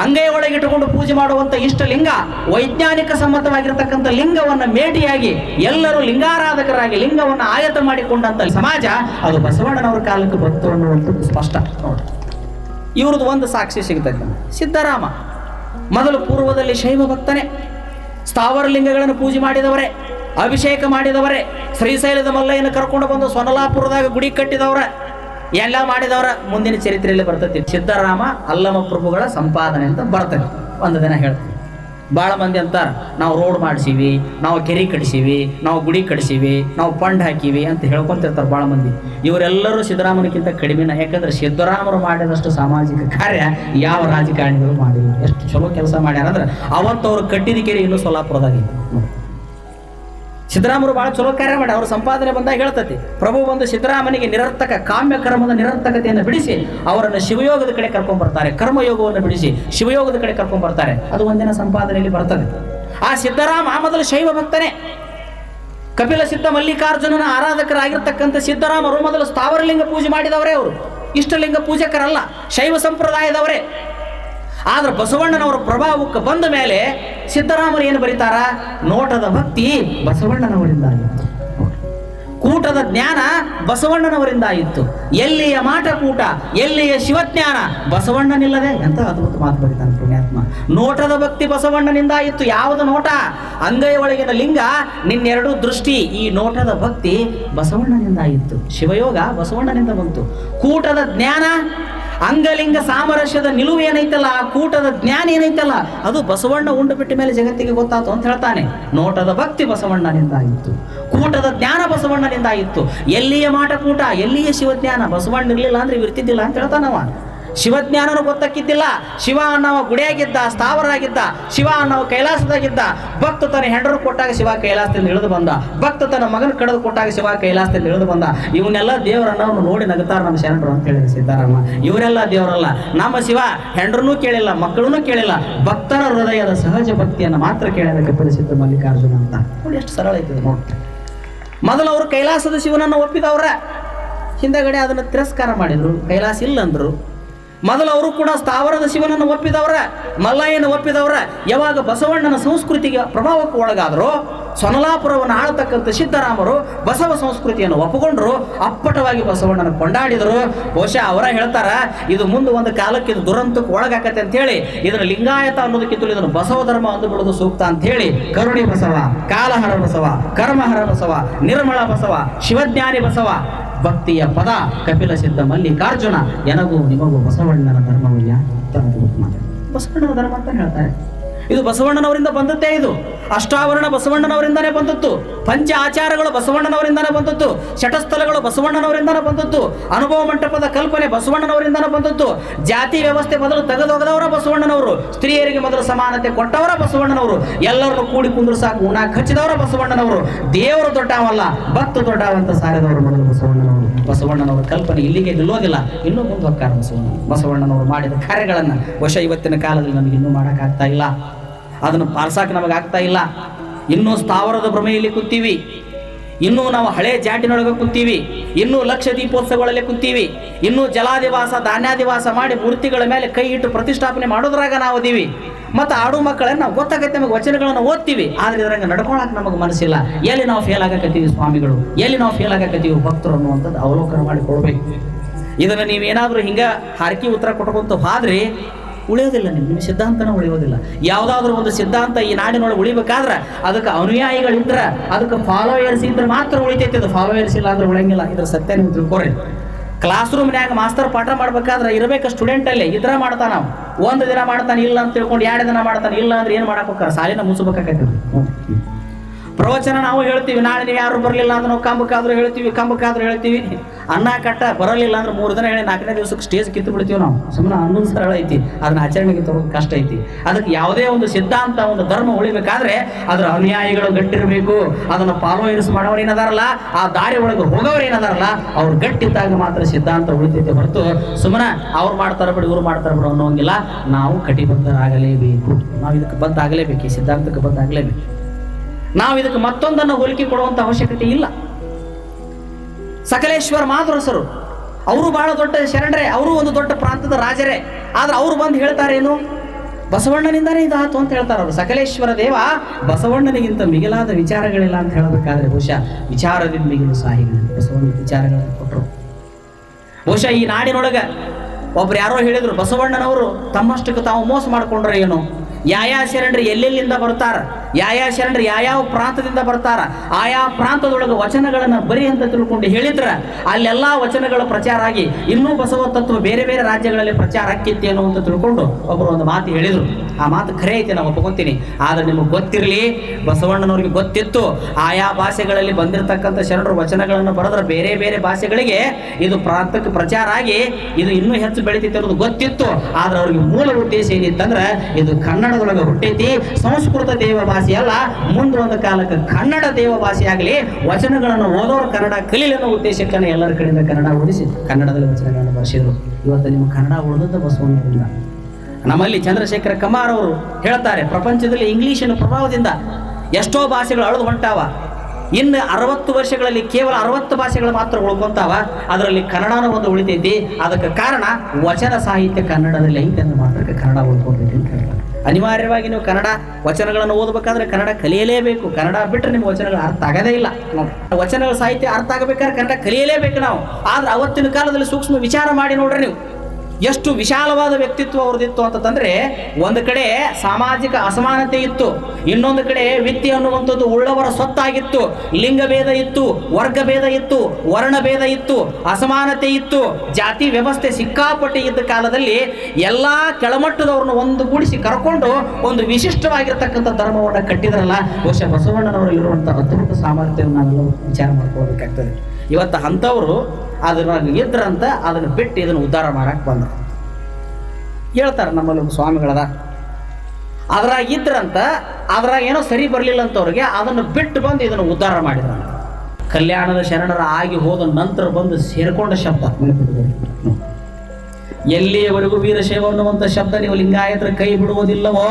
ಅಂಗೈ ಒಳಗೆ ಇಟ್ಟುಕೊಂಡು ಪೂಜೆ ಮಾಡುವಂತ ಇಷ್ಟ ಲಿಂಗ, ವೈಜ್ಞಾನಿಕ ಸಮ್ಮತವಾಗಿರ್ತಕ್ಕಂಥ ಲಿಂಗವನ್ನು ಮೇಟಿಯಾಗಿ ಎಲ್ಲರೂ ಲಿಂಗಾರಾಧಕರಾಗಿ ಲಿಂಗವನ್ನು ಆಯತ ಮಾಡಿಕೊಂಡಂತ ಸಮಾಜ, ಅದು ಬಸವಣ್ಣನವರ ಕಾಲಕ್ಕೆ ಬಂತು ಅನ್ನುವಂಥದ್ದು ಸ್ಪಷ್ಟ. ನೋಡಿ. ಇವ್ರದ್ದು ಒಂದು ಸಾಕ್ಷಿ ಸಿಗ್ತದೆ. ಸಿದ್ದರಾಮ. ಮೊದಲು ಪೂರ್ವದಲ್ಲಿ ಶೈವ ಭಕ್ತನೇ ಸ್ಥಾವರ ಲಿಂಗಗಳನ್ನು ಪೂಜೆ ಮಾಡಿದವರೇ, ಅಭಿಷೇಕ ಮಾಡಿದವರೇ, ಶ್ರೀಶೈಲದ ಮಲ್ಲಯ್ಯನ ಕರ್ಕೊಂಡು ಬಂದು ಸೊನಲಾಪುರದಾಗ ಗುಡಿ ಕಟ್ಟಿದವರ, ಎಲ್ಲ ಮಾಡಿದವರ ಮುಂದಿನ ಚರಿತ್ರೆಯಲ್ಲಿ ಬರ್ತೈತಿ ಸಿದ್ದರಾಮ ಅಲ್ಲಮ ಪ್ರಭುಗಳ ಸಂಪಾದನೆ ಅಂತ ಬರ್ತದೆ. ಒಂದು ದಿನ ಹೇಳ್ತೀನಿ. ಭಾಳ ಮಂದಿ ಅಂತಾರ, ನಾವು ರೋಡ್ ಮಾಡಿಸೀವಿ, ನಾವು ಕೆರೆ ಕಡಿಸೀವಿ ನಾವು ಗುಡಿ ಕಡಿಸೀವಿ ನಾವು ಫಂಡ್ ಹಾಕೀವಿ ಅಂತ ಹೇಳ್ಕೊಂತಿರ್ತಾರೆ ಭಾಳ ಮಂದಿ. ಇವರೆಲ್ಲರೂ ಸಿದ್ದರಾಮನಕ್ಕಿಂತ ಕಡಿಮೆನ, ಯಾಕಂದ್ರೆ ಸಿದ್ದರಾಮರು ಮಾಡಿದಷ್ಟು ಸಾಮಾಜಿಕ ಕಾರ್ಯ ಯಾವ ರಾಜಕಾರಣಿಗಳು ಮಾಡಿಲ್ಲ. ಎಷ್ಟು ಚಲೋ ಕೆಲಸ ಮಾಡ್ಯಾರಂದ್ರೆ ಅವತ್ತು ಅವ್ರು ಕಟ್ಟಿದ ಕೆರೆ ಇನ್ನೂ ಸೊಲ್ಲಾಪುರದಾಗಿತ್ತು ಸಿದ್ದರಾಮರು ಭಾಳ ಚಲೋ ಕಾರ್ಯ ಮಾಡಿ ಅವ್ರ ಸಂಪಾದನೆ ಬಂದಾಗ ಹೇಳ್ತತಿ, ಪ್ರಭು ಬಂದು ಸಿದ್ದರಾಮನಿಗೆ ನಿರರ್ಥಕ, ಕಾಮ್ಯ ಕರ್ಮದ ನಿರರ್ಥಕತೆಯನ್ನು ಬಿಡಿಸಿ ಅವರನ್ನು ಶಿವಯೋಗದ ಕಡೆ ಕರ್ಕೊಂಡ್ ಬರ್ತಾರೆ ಕರ್ಮಯೋಗವನ್ನು ಬಿಡಿಸಿ ಶಿವಯೋಗದ ಕಡೆ ಕರ್ಕೊಂಡ್ ಬರ್ತಾರೆ ಅದು ಒಂದಿನ ಸಂಪಾದನೆಯಲ್ಲಿ ಬರ್ತದೆ. ಆ ಸಿದ್ದರಾಮ ಮೊದಲು ಶೈವ ಭಕ್ತನೇ. ಕಪಿಲ ಸಿದ್ಧ ಮಲ್ಲಿಕಾರ್ಜುನನ ಆರಾಧಕರಾಗಿರ್ತಕ್ಕಂಥ ಸಿದ್ದರಾಮರು ಮೊದಲು ಸ್ಥಾವರಲಿಂಗ ಪೂಜೆ ಮಾಡಿದವರೇ ಅವರು. ಇಷ್ಟಲಿಂಗ ಪೂಜಕರಲ್ಲ, ಶೈವ ಸಂಪ್ರದಾಯದವರೇ. ಆದ್ರೆ ಬಸವಣ್ಣನವರ ಪ್ರಭಾವಕ್ಕೆ ಬಂದ ಮೇಲೆ ಸಿದ್ದರಾಮರು ಏನು ಬರೀತಾರ? ನೋಟದ ಭಕ್ತಿ ಬಸವಣ್ಣನವರಿಂದ ಆಯಿತು ಕೂಟದ ಜ್ಞಾನ ಬಸವಣ್ಣನವರಿಂದ ಆಯಿತು ಎಲ್ಲಿಯ ಮಾಟಕೂಟ ಎಲ್ಲಿಯ ಶಿವಜ್ಞಾನ ಬಸವಣ್ಣನಿಲ್ಲದೆ? ಎಂತ ಅದ್ಭುತ ಮಾತು ಬರೀತಾನೆ ಪುಣ್ಯಾತ್ಮ. ನೋಟದ ಭಕ್ತಿ ಬಸವಣ್ಣನಿಂದ ಆಯಿತು ಯಾವುದು ನೋಟ? ಅಂಗೈ ಒಳಗಿನ ಲಿಂಗ ನಿನ್ನೆರಡು ದೃಷ್ಟಿ. ಈ ನೋಟದ ಭಕ್ತಿ ಬಸವಣ್ಣನಿಂದ ಆಯಿತು ಶಿವಯೋಗ ಬಸವಣ್ಣನಿಂದ ಬಂತು. ಕೂಟದ ಜ್ಞಾನ, ಅಂಗಲಿಂಗ ಸಾಮರಸ್ಯದ ನಿಲುವು ಏನೈತಲ್ಲ, ಆ ಕೂಟದ ಜ್ಞಾನ ಏನೈತಲ್ಲ, ಅದು ಬಸವಣ್ಣ ಉಂಡು ಬಿಟ್ಟ ಮೇಲೆ ಜಗತ್ತಿಗೆ ಗೊತ್ತಾತು ಅಂತ ಹೇಳ್ತಾನೆ. ನೋಟದ ಭಕ್ತಿ ಬಸವಣ್ಣನಿಂದ ಆಯಿತು ಕೂಟದ ಜ್ಞಾನ ಬಸವಣ್ಣನಿಂದ ಆಯಿತು ಎಲ್ಲಿಯ ಮಾಟ ಕೂಟ, ಎಲ್ಲಿಯ ಶಿವಜ್ಞಾನ? ಬಸವಣ್ಣ ಇರಲಿಲ್ಲ ಅಂದ್ರೆ ಇರ್ತಿದ್ದಿಲ್ಲ ಅಂತ ಹೇಳ್ತಾನವ. ಶಿವಜ್ಞಾನನೂ ಗೊತ್ತಕ್ಕಿದ್ದಿಲ್ಲ. ಶಿವ ಅನ್ನವ ಗುಡಿಯಾಗಿದ್ದ ಸ್ಥಾವರಾಗಿದ್ದ ಶಿವ ಅನ್ನವ ಕೈಲಾಸದಾಗಿದ್ದ. ಭಕ್ತ ತನ್ನ ಹೆಂಡರು ಕೊಟ್ಟಾಗ ಶಿವ ಕೈಲಾಸದಿಂದ ಇಳಿದು ಬಂದ. ಭಕ್ತ ತನ್ನ ಮಗನ ಕಡೆದು ಕೊಟ್ಟಾಗ ಶಿವ ಕೈಲಾಸದಿಂದ ಇಳಿದು ಬಂದ. ಇವನ್ನೆಲ್ಲ ದೇವರನ್ನ ನೋಡಿ ನಗುತ್ತಾರ ನಮ್ಮ ಶರಣರು ಅಂತ ಹೇಳಿದ ಸಿದ್ಧಾರಮ್ಮ ಇವರೆಲ್ಲ ದೇವರಲ್ಲ. ನಮ್ಮ ಶಿವ ಹೆಂಡ್ರನ್ನೂ ಕೇಳಿಲ್ಲ, ಮಕ್ಕಳನ್ನು ಕೇಳಿಲ್ಲ. ಭಕ್ತರ ಹೃದಯದ ಸಹಜ ಭಕ್ತಿಯನ್ನು ಮಾತ್ರ ಕೇಳಿದ ಪರಿಸಿದ್ದು ಮಲ್ಲಿಕಾರ್ಜುನ ಅಂತ. ನೋಡಿ ಎಷ್ಟು ಸರಳ ಐತದೆ ನೋಡಿ. ಮೊದಲು ಅವರು ಕೈಲಾಸದ ಶಿವನನ್ನು ಒಪ್ಪಿದವ್ರ. ಹಿಂದಗಡೆ ಅದನ್ನು ತಿರಸ್ಕಾರ ಮಾಡಿದ್ರು. ಕೈಲಾಸ ಇಲ್ಲ ಅಂದ್ರು. ಮೊದಲು ಅವರು ಕೂಡ ಸ್ಥಾವರದ ಶಿವನನ್ನು ಒಪ್ಪಿದವರ, ಮಲ್ಲಯ್ಯನ ಒಪ್ಪಿದವರ. ಯಾವಾಗ ಬಸವಣ್ಣನ ಸಂಸ್ಕೃತಿಗೆ ಪ್ರಭಾವಕ್ಕೆ ಒಳಗಾದರೂ, ಸೊನಲಾಪುರವನ್ನು ಆಳತಕ್ಕಂಥ ಸಿದ್ದರಾಮರು ಬಸವ ಸಂಸ್ಕೃತಿಯನ್ನು ಒಪ್ಪಿಕೊಂಡ್ರು. ಅಪ್ಪಟವಾಗಿ ಬಸವಣ್ಣನ ಕೊಂಡಾಡಿದರು. ಬಹುಶಃ ಅವರ ಹೇಳ್ತಾರ, ಇದು ಮುಂದೆ ಒಂದು ಕಾಲಕ್ಕೆ ಇದು ದುರಂತಕ್ಕೆ ಒಳಗಾಕತ್ತೆ ಅಂತ ಹೇಳಿ ಇದರ ಲಿಂಗಾಯತ ಅನ್ನೋದಕ್ಕಿಂತಲೂ ಇದನ್ನು ಬಸವ ಧರ್ಮ ಅಂದುಬಿಡೋದು ಸೂಕ್ತ ಅಂತ ಹೇಳಿ ಕರುಣಿ ಬಸವ, ಕಾಲಹರ ಬಸವ, ಕರ್ಮಹರ ಬಸವ ನಿರ್ಮಳ ಬಸವ, ಶಿವಜ್ಞಾನಿ ಬಸವ ಭಕ್ತಿಯ ಪದ ಕಪಿಲ ಸಿದ್ಧ ಮಲ್ಲಿಕಾರ್ಜುನ ಎನಗೂ ನಿಮಗೂ ಬಸವಣ್ಣನ ಧರ್ಮವಯ್ಯ ಬಸವಣ್ಣನ ಧರ್ಮ ಅಂತ ಹೇಳ್ತಾರೆ. ಇದು ಬಸವಣ್ಣನವರಿಂದ ಬಂದದ್ದೇ ಇದು. ಅಷ್ಟಾವರಣ ಬಸವಣ್ಣನವರಿಂದನೇ ಬಂದದ್ದು. ಪಂಚ ಆಚಾರಗಳು ಬಸವಣ್ಣನವರಿಂದಾನೇ ಬಂದದ್ದು. ಶಟಸ್ಥಲಗಳು ಬಸವಣ್ಣನವರಿಂದನೇ ಬಂದದ್ದು. ಅನುಭವ ಮಂಟಪದ ಕಲ್ಪನೆ ಬಸವಣ್ಣನವರಿಂದನೇ ಬಂದದ್ದು. ಜಾತಿ ವ್ಯವಸ್ಥೆ ಮೊದಲು ತೆಗೆದೋಗದವರ ಬಸವಣ್ಣನವರು. ಸ್ತ್ರೀಯರಿಗೆ ಮೊದಲು ಸಮಾನತೆ ಕೊಟ್ಟವರ ಬಸವಣ್ಣನವರು. ಎಲ್ಲರನ್ನು ಕೂಡಿ ಕುಂದ್ರು ಸಾಕು. ಉಣ ಹಚ್ಚಿದವರ ಬಸವಣ್ಣನವರು. ದೇವರು ದೊಡ್ಡವಲ್ಲ, ಭಕ್ತ ದೊಡ್ಡವಂತ ಸಾರಿದವರು ಮೊದಲು ಬಸವಣ್ಣನವರು. ಬಸವಣ್ಣನವರ ಕಲ್ಪನೆ ಇಲ್ಲಿಗೆ ನಿಲ್ಲೋದಿಲ್ಲ. ಇನ್ನೂ ಮುಂದೆ ಬಸವಣ್ಣ. ಬಸವಣ್ಣನವರು ಮಾಡಿದ ಕಾರ್ಯಗಳನ್ನು ವಶ ಇವತ್ತಿನ ಕಾಲದಲ್ಲಿ ನಮಗೆ ಇನ್ನೂ ಮಾಡೋಕ್ಕಾಗ್ತಾ ಇಲ್ಲ. ಅದನ್ನು ಪಾಲ್ಸಾಕ ನಮಗೆ ಆಗ್ತಾ ಇಲ್ಲ. ಇನ್ನೂ ಸ್ಥಾವರದ ಭ್ರಮೆಯಲ್ಲಿ ಕೂತೀವಿ. ಇನ್ನೂ ನಾವು ಹಳೆ ಜಾಟಿನೊಳಗೆ ಕೂತೀವಿ. ಇನ್ನೂ ಲಕ್ಷ ದೀಪೋತ್ಸವಗಳಲ್ಲಿ ಕೂತೀವಿ. ಇನ್ನೂ ಜಲಾದಿವಾಸ ಧಾನ್ಯಾದಿವಾಸ ಮಾಡಿ ಮೂರ್ತಿಗಳ ಮೇಲೆ ಕೈ ಇಟ್ಟು ಪ್ರತಿಷ್ಠಾಪನೆ ಮಾಡೋದ್ರಾಗ ನಾವು ಅದೀವಿ ಮತ್ತು ಆಡು ಮಕ್ಕಳನ್ನು ಗೊತ್ತಾಗತ್ತೆ ನಮಗೆ ವಚನಗಳನ್ನು ಓದ್ತೀವಿ. ಆದ್ರೆ ಇದರಂಗೆ ನಡ್ಕೊಳಕ್ಕೆ ನಮಗೆ ಮನಸ್ಸಿಲ್ಲ. ಎಲ್ಲಿ ನಾವು ಫೇಲ್ ಆಗಕತ್ತೀವಿ ಸ್ವಾಮಿಗಳು? ಎಲ್ಲಿ ನಾವು ಫೇಲ್ ಆಗಕತ್ತೀವಿ ಭಕ್ತರು ಅನ್ನುವಂಥದ್ದು ಅವಲೋಕನ ಮಾಡಿಕೊಳ್ಬೇಕು. ಇದನ್ನು ನೀವೇನಾದರೂ ಹಿಂಗೆ ಹಾರಕಿ ಉತ್ತರ ಕೊಟ್ಕೊಂತ ಹೋದ್ರಿ ಉಳಿಯೋದಿಲ್ಲ ನಿಮ್ಮ ನಿಮ್ಮ ಸಿದ್ಧಾಂತನ ಉಳಿಯೋದಿಲ್ಲ. ಯಾವುದಾದ್ರೂ ಒಂದು ಸಿದ್ಧಾಂತ ಈ ನಾಡಿನೊಳಗೆ ಉಳಿಬೇಕಾದ್ರೆ ಅದಕ್ಕೆ ಅನುಯಾಯಿಗಳಿದ್ರೆ ಅದಕ್ಕೆ ಫಾಲೋಯರ್ಸ್ ಇದ್ರೆ ಮಾತ್ರ ಉಳಿತೈತೆ. ಅದು ಫಾಲೋಯರ್ಸ್ ಇಲ್ಲ ಅಂದ್ರೆ ಉಳಿಯಂಗಿಲ್ಲ. ಇದ್ರ ಸತ್ಯ ನೀವು ತಿಳ್ಕೊರಿ ಕ್ಲಾಸ್ ರೂಮ್ನ್ಯಾಗ ಮಾಸ್ತರ್ ಪಾಠ ಮಾಡ್ಬೇಕಾದ್ರೆ ಇರಬೇಕು ಸ್ಟೂಡೆಂಟಲ್ಲಿ ಇದ್ರ ಮಾಡ್ತಾನ ನಾವು ಒಂದು ದಿನ ಮಾಡ್ತಾನೆ ಇಲ್ಲ ಅಂತ ತಿಳ್ಕೊಂಡು, ಎರಡು ದಿನ ಮಾಡ್ತಾನೆ ಇಲ್ಲ ಅಂದ್ರೆ ಏನು ಮಾಡಕ್ಕೆ ಹೋಗ್ತಾರೆ? ಸಾಲಿನ ಮುಚ್ಚಬೇಕಾಗತ್ತೆ ಪ್ರವಚನ ನಾವು ಹೇಳ್ತೀವಿ, ನಾಳೆ ನೀವು ಯಾರು ಬರಲಿಲ್ಲ ಅಂದ್ರೆ ನಾವು ಕಂಬಕ್ಕಾದ್ರೂ ಹೇಳ್ತೀವಿ ಕಂಬಕ್ಕಾದ್ರೂ ಹೇಳ್ತೀವಿ. ಅನ್ನ ಕಟ್ಟ ಬರಲಿಲ್ಲ ಅಂದ್ರೆ ಮೂರು ದಿನ ಹೇಳಿ ನಾಲ್ಕನೇ ದಿವಸಕ್ಕೆ ಸ್ಟೇಜ್ ಕಿತ್ತು ಬಿಡ್ತೀವಿ ನಾವು. ಸುಮ್ಮನೆ ಹನ್ನೊಂದು ಸರಳ ಐತಿ, ಅದನ್ನ ಆಚರಣೆಗೆ ತರೋದು ಕಷ್ಟ ಐತಿ. ಅದಕ್ಕೆ ಯಾವುದೇ ಒಂದು ಸಿದ್ಧಾಂತ, ಒಂದು ಧರ್ಮ ಉಳಿಬೇಕಾದ್ರೆ ಅದರ ಅನುಯಾಯಿಗಳು ಗಟ್ಟಿರಬೇಕು. ಅದನ್ನು ಫಾಲೋಯರ್ಸ್ ಮಾಡೋರು ಏನದಾರಲ್ಲ, ಆ ದಾರಿ ಒಳಗೆ ಹೋಗೋರು ಏನದಾರಲ್ಲ, ಅವ್ರು ಗಟ್ಟಿದ್ದಾಗ ಮಾತ್ರ ಸಿದ್ಧಾಂತ ಉಳಿತೈತೆ ಹೊರತು ಸುಮ್ಮನೆ ಅವ್ರು ಮಾಡ್ತಾರೆ ಬಿಡು, ಇವ್ರು ಮಾಡ್ತಾರೆ ಬಿಡು ಅನ್ನೋಂಗಿಲ್ಲ. ನಾವು ಕಟಿಬದ್ಧರಾಗಲೇಬೇಕು. ನಾವು ಇದಕ್ಕೆ ಬದ್ಧ ಆಗಲೇಬೇಕು ಈ ಸಿದ್ಧಾಂತಕ್ಕೆ ಬದ್ಧ ಆಗಲೇಬೇಕು ನಾವು ಇದಕ್ಕೆ ಮತ್ತೊಂದನ್ನು ಹೋಲಿಕೆ ಕೊಡುವಂತ ಅವಶ್ಯಕತೆ ಇಲ್ಲ. ಸಕಲೇಶ್ವರ ಮಾಧುರಸರು ಅವರು ಬಹಳ ದೊಡ್ಡ ಶರಣರೇ, ಅವರು ಒಂದು ದೊಡ್ಡ ಪ್ರಾಂತದ ರಾಜರೇ. ಆದ್ರೆ ಅವರು ಬಂದು ಹೇಳ್ತಾರೆ ಏನು? ಬಸವಣ್ಣನಿಂದಾನೇ ಇದಾತು ಅಂತ ಹೇಳ್ತಾರೆ ಅವರು. ಸಕಲೇಶ್ವರ ದೇವ ಬಸವಣ್ಣನಿಗಿಂತ ಮಿಗಿಲಾದ ವಿಚಾರಗಳಿಲ್ಲ ಅಂತ ಹೇಳಬೇಕಾದ್ರೆ ಬಹುಶಃ ವಿಚಾರದಿಂದ ಮಿಗಿಲು ಸಾಹಿಗಳು ಬಸವಣ್ಣ ವಿಚಾರಗಳನ್ನು ಕೊಟ್ಟರು ಬಹುಶಃ ಈ ನಾಡಿನೊಳಗೆ ಒಬ್ರು ಯಾರೋ ಹೇಳಿದ್ರು, ಬಸವಣ್ಣನವರು ತಮ್ಮಷ್ಟಕ್ಕೆ ತಾವು ಮೋಸ ಮಾಡಿಕೊಂಡ್ರೆ ಏನು? ಯಾಯಾ ಶರಣರು ಎಲ್ಲೆಲ್ಲಿಂದ ಬರ್ತಾರ? ಯಾಯಾ ಶರಣರು ಯಾವ್ಯಾವ ಪ್ರಾಂತದಿಂದ ಬರ್ತಾರ? ಆಯಾ ಪ್ರಾಂತದೊಳಗೆ ವಚನಗಳನ್ನು ಬರಿ ಅಂತ ತಿಳ್ಕೊಂಡು ಹೇಳಿದ್ರ, ಅಲ್ಲೆಲ್ಲ ವಚನಗಳು ಪ್ರಚಾರ ಆಗಿ ಇನ್ನೂ ಬಸವ ತತ್ವ ಬೇರೆ ಬೇರೆ ರಾಜ್ಯಗಳಲ್ಲಿ ಪ್ರಚಾರ ಆಕ್ಕಿತ್ತೇನೋ ಅಂತ ತಿಳ್ಕೊಂಡು ಒಬ್ಬರು ಒಂದು ಮಾತು ಹೇಳಿದರು. ಆ ಮಾತು ಖರೆ ಐತೆ ನಾವು ಒಪ್ಕೊಂತೀನಿ. ಆದ್ರೆ ನಿಮಗೆ ಗೊತ್ತಿರಲಿ, ಬಸವಣ್ಣನವ್ರಿಗೆ ಗೊತ್ತಿತ್ತು, ಆಯಾ ಭಾಷೆಗಳಲ್ಲಿ ಬಂದಿರತಕ್ಕಂಥ ಶರಣರು ವಚನಗಳನ್ನು ಬರೆದ್ರೆ ಬೇರೆ ಬೇರೆ ಭಾಷೆಗಳಿಗೆ ಇದು ಪ್ರಾಂತಕ್ಕೆ ಪ್ರಚಾರ ಆಗಿ ಇದು ಇನ್ನೂ ಹೆಚ್ಚು ಬೆಳೀತಿತ್ತು ಅನ್ನೋದು ಗೊತ್ತಿತ್ತು. ಆದ್ರೆ ಅವ್ರಿಗೆ ಮೂಲ ಉದ್ದೇಶ ಏನಿತ್ತಂದ್ರೆ ಇದು ಕನ್ನಡದೊಳಗೆ ಹುಟ್ಟೈತಿ, ಸಂಸ್ಕೃತ ದೇವ ಭಾಷೆ ಅಲ್ಲ ಮುಂದೆ ಒಂದು ಕಾಲಕ್ಕೆ ಕನ್ನಡ ದೇವ ಭಾಷೆ ವಚನಗಳನ್ನು ಓದೋರು ಕನ್ನಡ ಕಲೀಲಿ ಅನ್ನೋ ಉದ್ದೇಶಕ್ಕೆ ಎಲ್ಲರ ಕಡೆಯಿಂದ ಕನ್ನಡ ಓದಿಸಿ. ಕನ್ನಡದಲ್ಲಿ ವಚನಗಳನ್ನು ಬರೆಸಿದ್ರು. ಇವತ್ತು ನಿಮ್ಮ ಕನ್ನಡ ಉಳಿದದ್ದು ಬಸವಣ್ಣರಿಂದ ನಮ್ಮಲ್ಲಿ ಚಂದ್ರಶೇಖರ ಕಮಾರ್ ಅವರು ಹೇಳ್ತಾರೆ, ಪ್ರಪಂಚದಲ್ಲಿ ಇಂಗ್ಲಿಷಿನ ಪ್ರಭಾವದಿಂದ ಎಷ್ಟೋ ಭಾಷೆಗಳು ಅಳದು ಹೊಂಟಾವ. ಇನ್ನು ಅರವತ್ತು ವರ್ಷಗಳಲ್ಲಿ ಕೇವಲ ಅರವತ್ತು ಭಾಷೆಗಳು ಮಾತ್ರ ಉಳ್ಕೊಂತಾವ. ಅದರಲ್ಲಿ ಕನ್ನಡನೂ ಒಂದು ಉಳಿತೈತಿ. ಅದಕ್ಕೆ ಕಾರಣ ವಚನ ಸಾಹಿತ್ಯ ಕನ್ನಡದಲ್ಲಿ ಐತೆ ಅಂತ ಮಾತ್ರಕ್ಕೆ ಕನ್ನಡ ಉಳ್ಕೊಂಡಿದೆ ಅಂತ ಹೇಳ್ತಾರೆ. ಅನಿವಾರ್ಯವಾಗಿ ನೀವು ಕನ್ನಡ ವಚನಗಳನ್ನು ಓದಬೇಕಾದ್ರೆ ಕನ್ನಡ ಕಲಿಯಲೇಬೇಕು. ಕನ್ನಡ ಬಿಟ್ಟರೆ ನಿಮ್ಮ ವಚನಗಳು ಅರ್ಥ ಆಗದೇ ಇಲ್ಲ. ವಚನಗಳ ಸಾಹಿತ್ಯ ಅರ್ಥ ಆಗಬೇಕಾದ್ರೆ ಕನ್ನಡ ಕಲಿಯಲೇಬೇಕು ನಾವು. ಆದ್ರೆ ಅವತ್ತಿನ ಕಾಲದಲ್ಲಿ ಸೂಕ್ಷ್ಮ ವಿಚಾರ ಮಾಡಿ ನೋಡ್ರಿ ನೀವು. ಎಷ್ಟು ವಿಶಾಲವಾದ ವ್ಯಕ್ತಿತ್ವ ಅವ್ರದ್ದಿತ್ತು ಅಂತಂದ್ರೆ ಒಂದು ಕಡೆ ಸಾಮಾಜಿಕ ಅಸಮಾನತೆ ಇತ್ತು, ಇನ್ನೊಂದು ಕಡೆ ವಿತ್ತಿ ಅನ್ನುವಂಥದ್ದು ಉಳ್ಳವರ ಸ್ವತ್ತಾಗಿತ್ತು, ಲಿಂಗಭೇದ ಇತ್ತು, ವರ್ಗಭೇದ ಇತ್ತು, ವರ್ಣಭೇದ ಇತ್ತು, ಅಸಮಾನತೆ ಇತ್ತು, ಜಾತಿ ವ್ಯವಸ್ಥೆ ಸಿಕ್ಕಾಪಟ್ಟೆ ಇದ್ದ ಕಾಲದಲ್ಲಿ ಎಲ್ಲಾ ಕೆಳಮಟ್ಟದವ್ರನ್ನ ಒಂದುಗೂಡಿಸಿ ಕರ್ಕೊಂಡು ಒಂದು ವಿಶಿಷ್ಟವಾಗಿರ್ತಕ್ಕಂಥ ಧರ್ಮವನ್ನು ಕಟ್ಟಿದ್ರಲ್ಲ, ಬಹುಶಃ ಬಸವಣ್ಣನವರಲ್ಲಿರುವಂಥ ಅದ್ಭುತ ಸಾಮರ್ಥ್ಯವನ್ನು ನಾವೆಲ್ಲ ವಿಚಾರ ಮಾಡ್ಕೋಬೇಕಾಗ್ತದೆ ಇವತ್ತು ಅಂಥವ್ರು ಅದನ್ನ ಇದ್ರಂತ ಅದನ್ನು ಬಿಟ್ಟು ಇದನ್ನು ಉದ್ಧಾರ ಮಾಡಕ್ಕೆ ಬಂದರು ಹೇಳ್ತಾರೆ ನಮ್ಮಲ್ಲಿ ಒಂದು ಸ್ವಾಮಿಗಳದ, ಅದ್ರಾಗ ಇದ್ರಂತ ಅದ್ರಾಗ ಏನೋ ಸರಿ ಬರಲಿಲ್ಲ ಅಂತವ್ರಿಗೆ ಅದನ್ನು ಬಿಟ್ಟು ಬಂದು ಇದನ್ನು ಉದ್ಧಾರ ಮಾಡಿದ್ರು ಕಲ್ಯಾಣದ ಶರಣರ ಆಗಿ ಹೋದ ನಂತರ ಬಂದು ಸೇರ್ಕೊಂಡ ಶಬ್ದ. ಎಲ್ಲಿಯವರೆಗೂ ವೀರಶೈವ ಅನ್ನುವಂಥ ಶಬ್ದ ನೀವು ಲಿಂಗಾಯತ್ರ ಕೈ ಬಿಡುವುದಿಲ್ಲವೋ,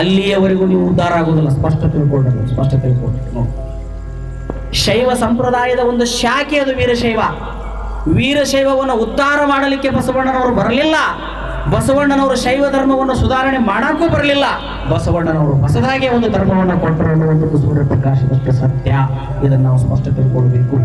ಅಲ್ಲಿಯವರೆಗೂ ನೀವು ಉದ್ಧಾರ ಆಗೋದಿಲ್ಲ ಸ್ಪಷ್ಟ ತಿಳ್ಕೊಳ್ಳಿ ಸ್ಪಷ್ಟ ತಿಳ್ಕೊಂಡ್ರಿ ನೋಡಿ. ಶೈವ ಸಂಪ್ರದಾಯದ ಒಂದು ಶಾಖೆ ಅದು ವೀರಶೈವ. ವೀರಶೈವವನ್ನು ಉದ್ಧಾರ ಮಾಡಲಿಕ್ಕೆ ಬಸವಣ್ಣನವರು ಬರಲಿಲ್ಲ. ಬಸವಣ್ಣನವರು ಶೈವ ಧರ್ಮವನ್ನು ಸುಧಾರಣೆ ಮಾಡಕ್ಕೂ ಬರಲಿಲ್ಲ. ಬಸವಣ್ಣನವರು ಹೊಸದಾಗಿ ಒಂದು ಧರ್ಮವನ್ನು ಕೊಟ್ಟರು ಅನ್ನುವಂಥದ್ದು ಸೂರ್ಯಪ್ರಕಾಶದಷ್ಟು ಸತ್ಯ. ಇದನ್ನು ನಾವು ಸ್ಪಷ್ಟ ತಿಳ್ಕೊಳ್ಬೇಕು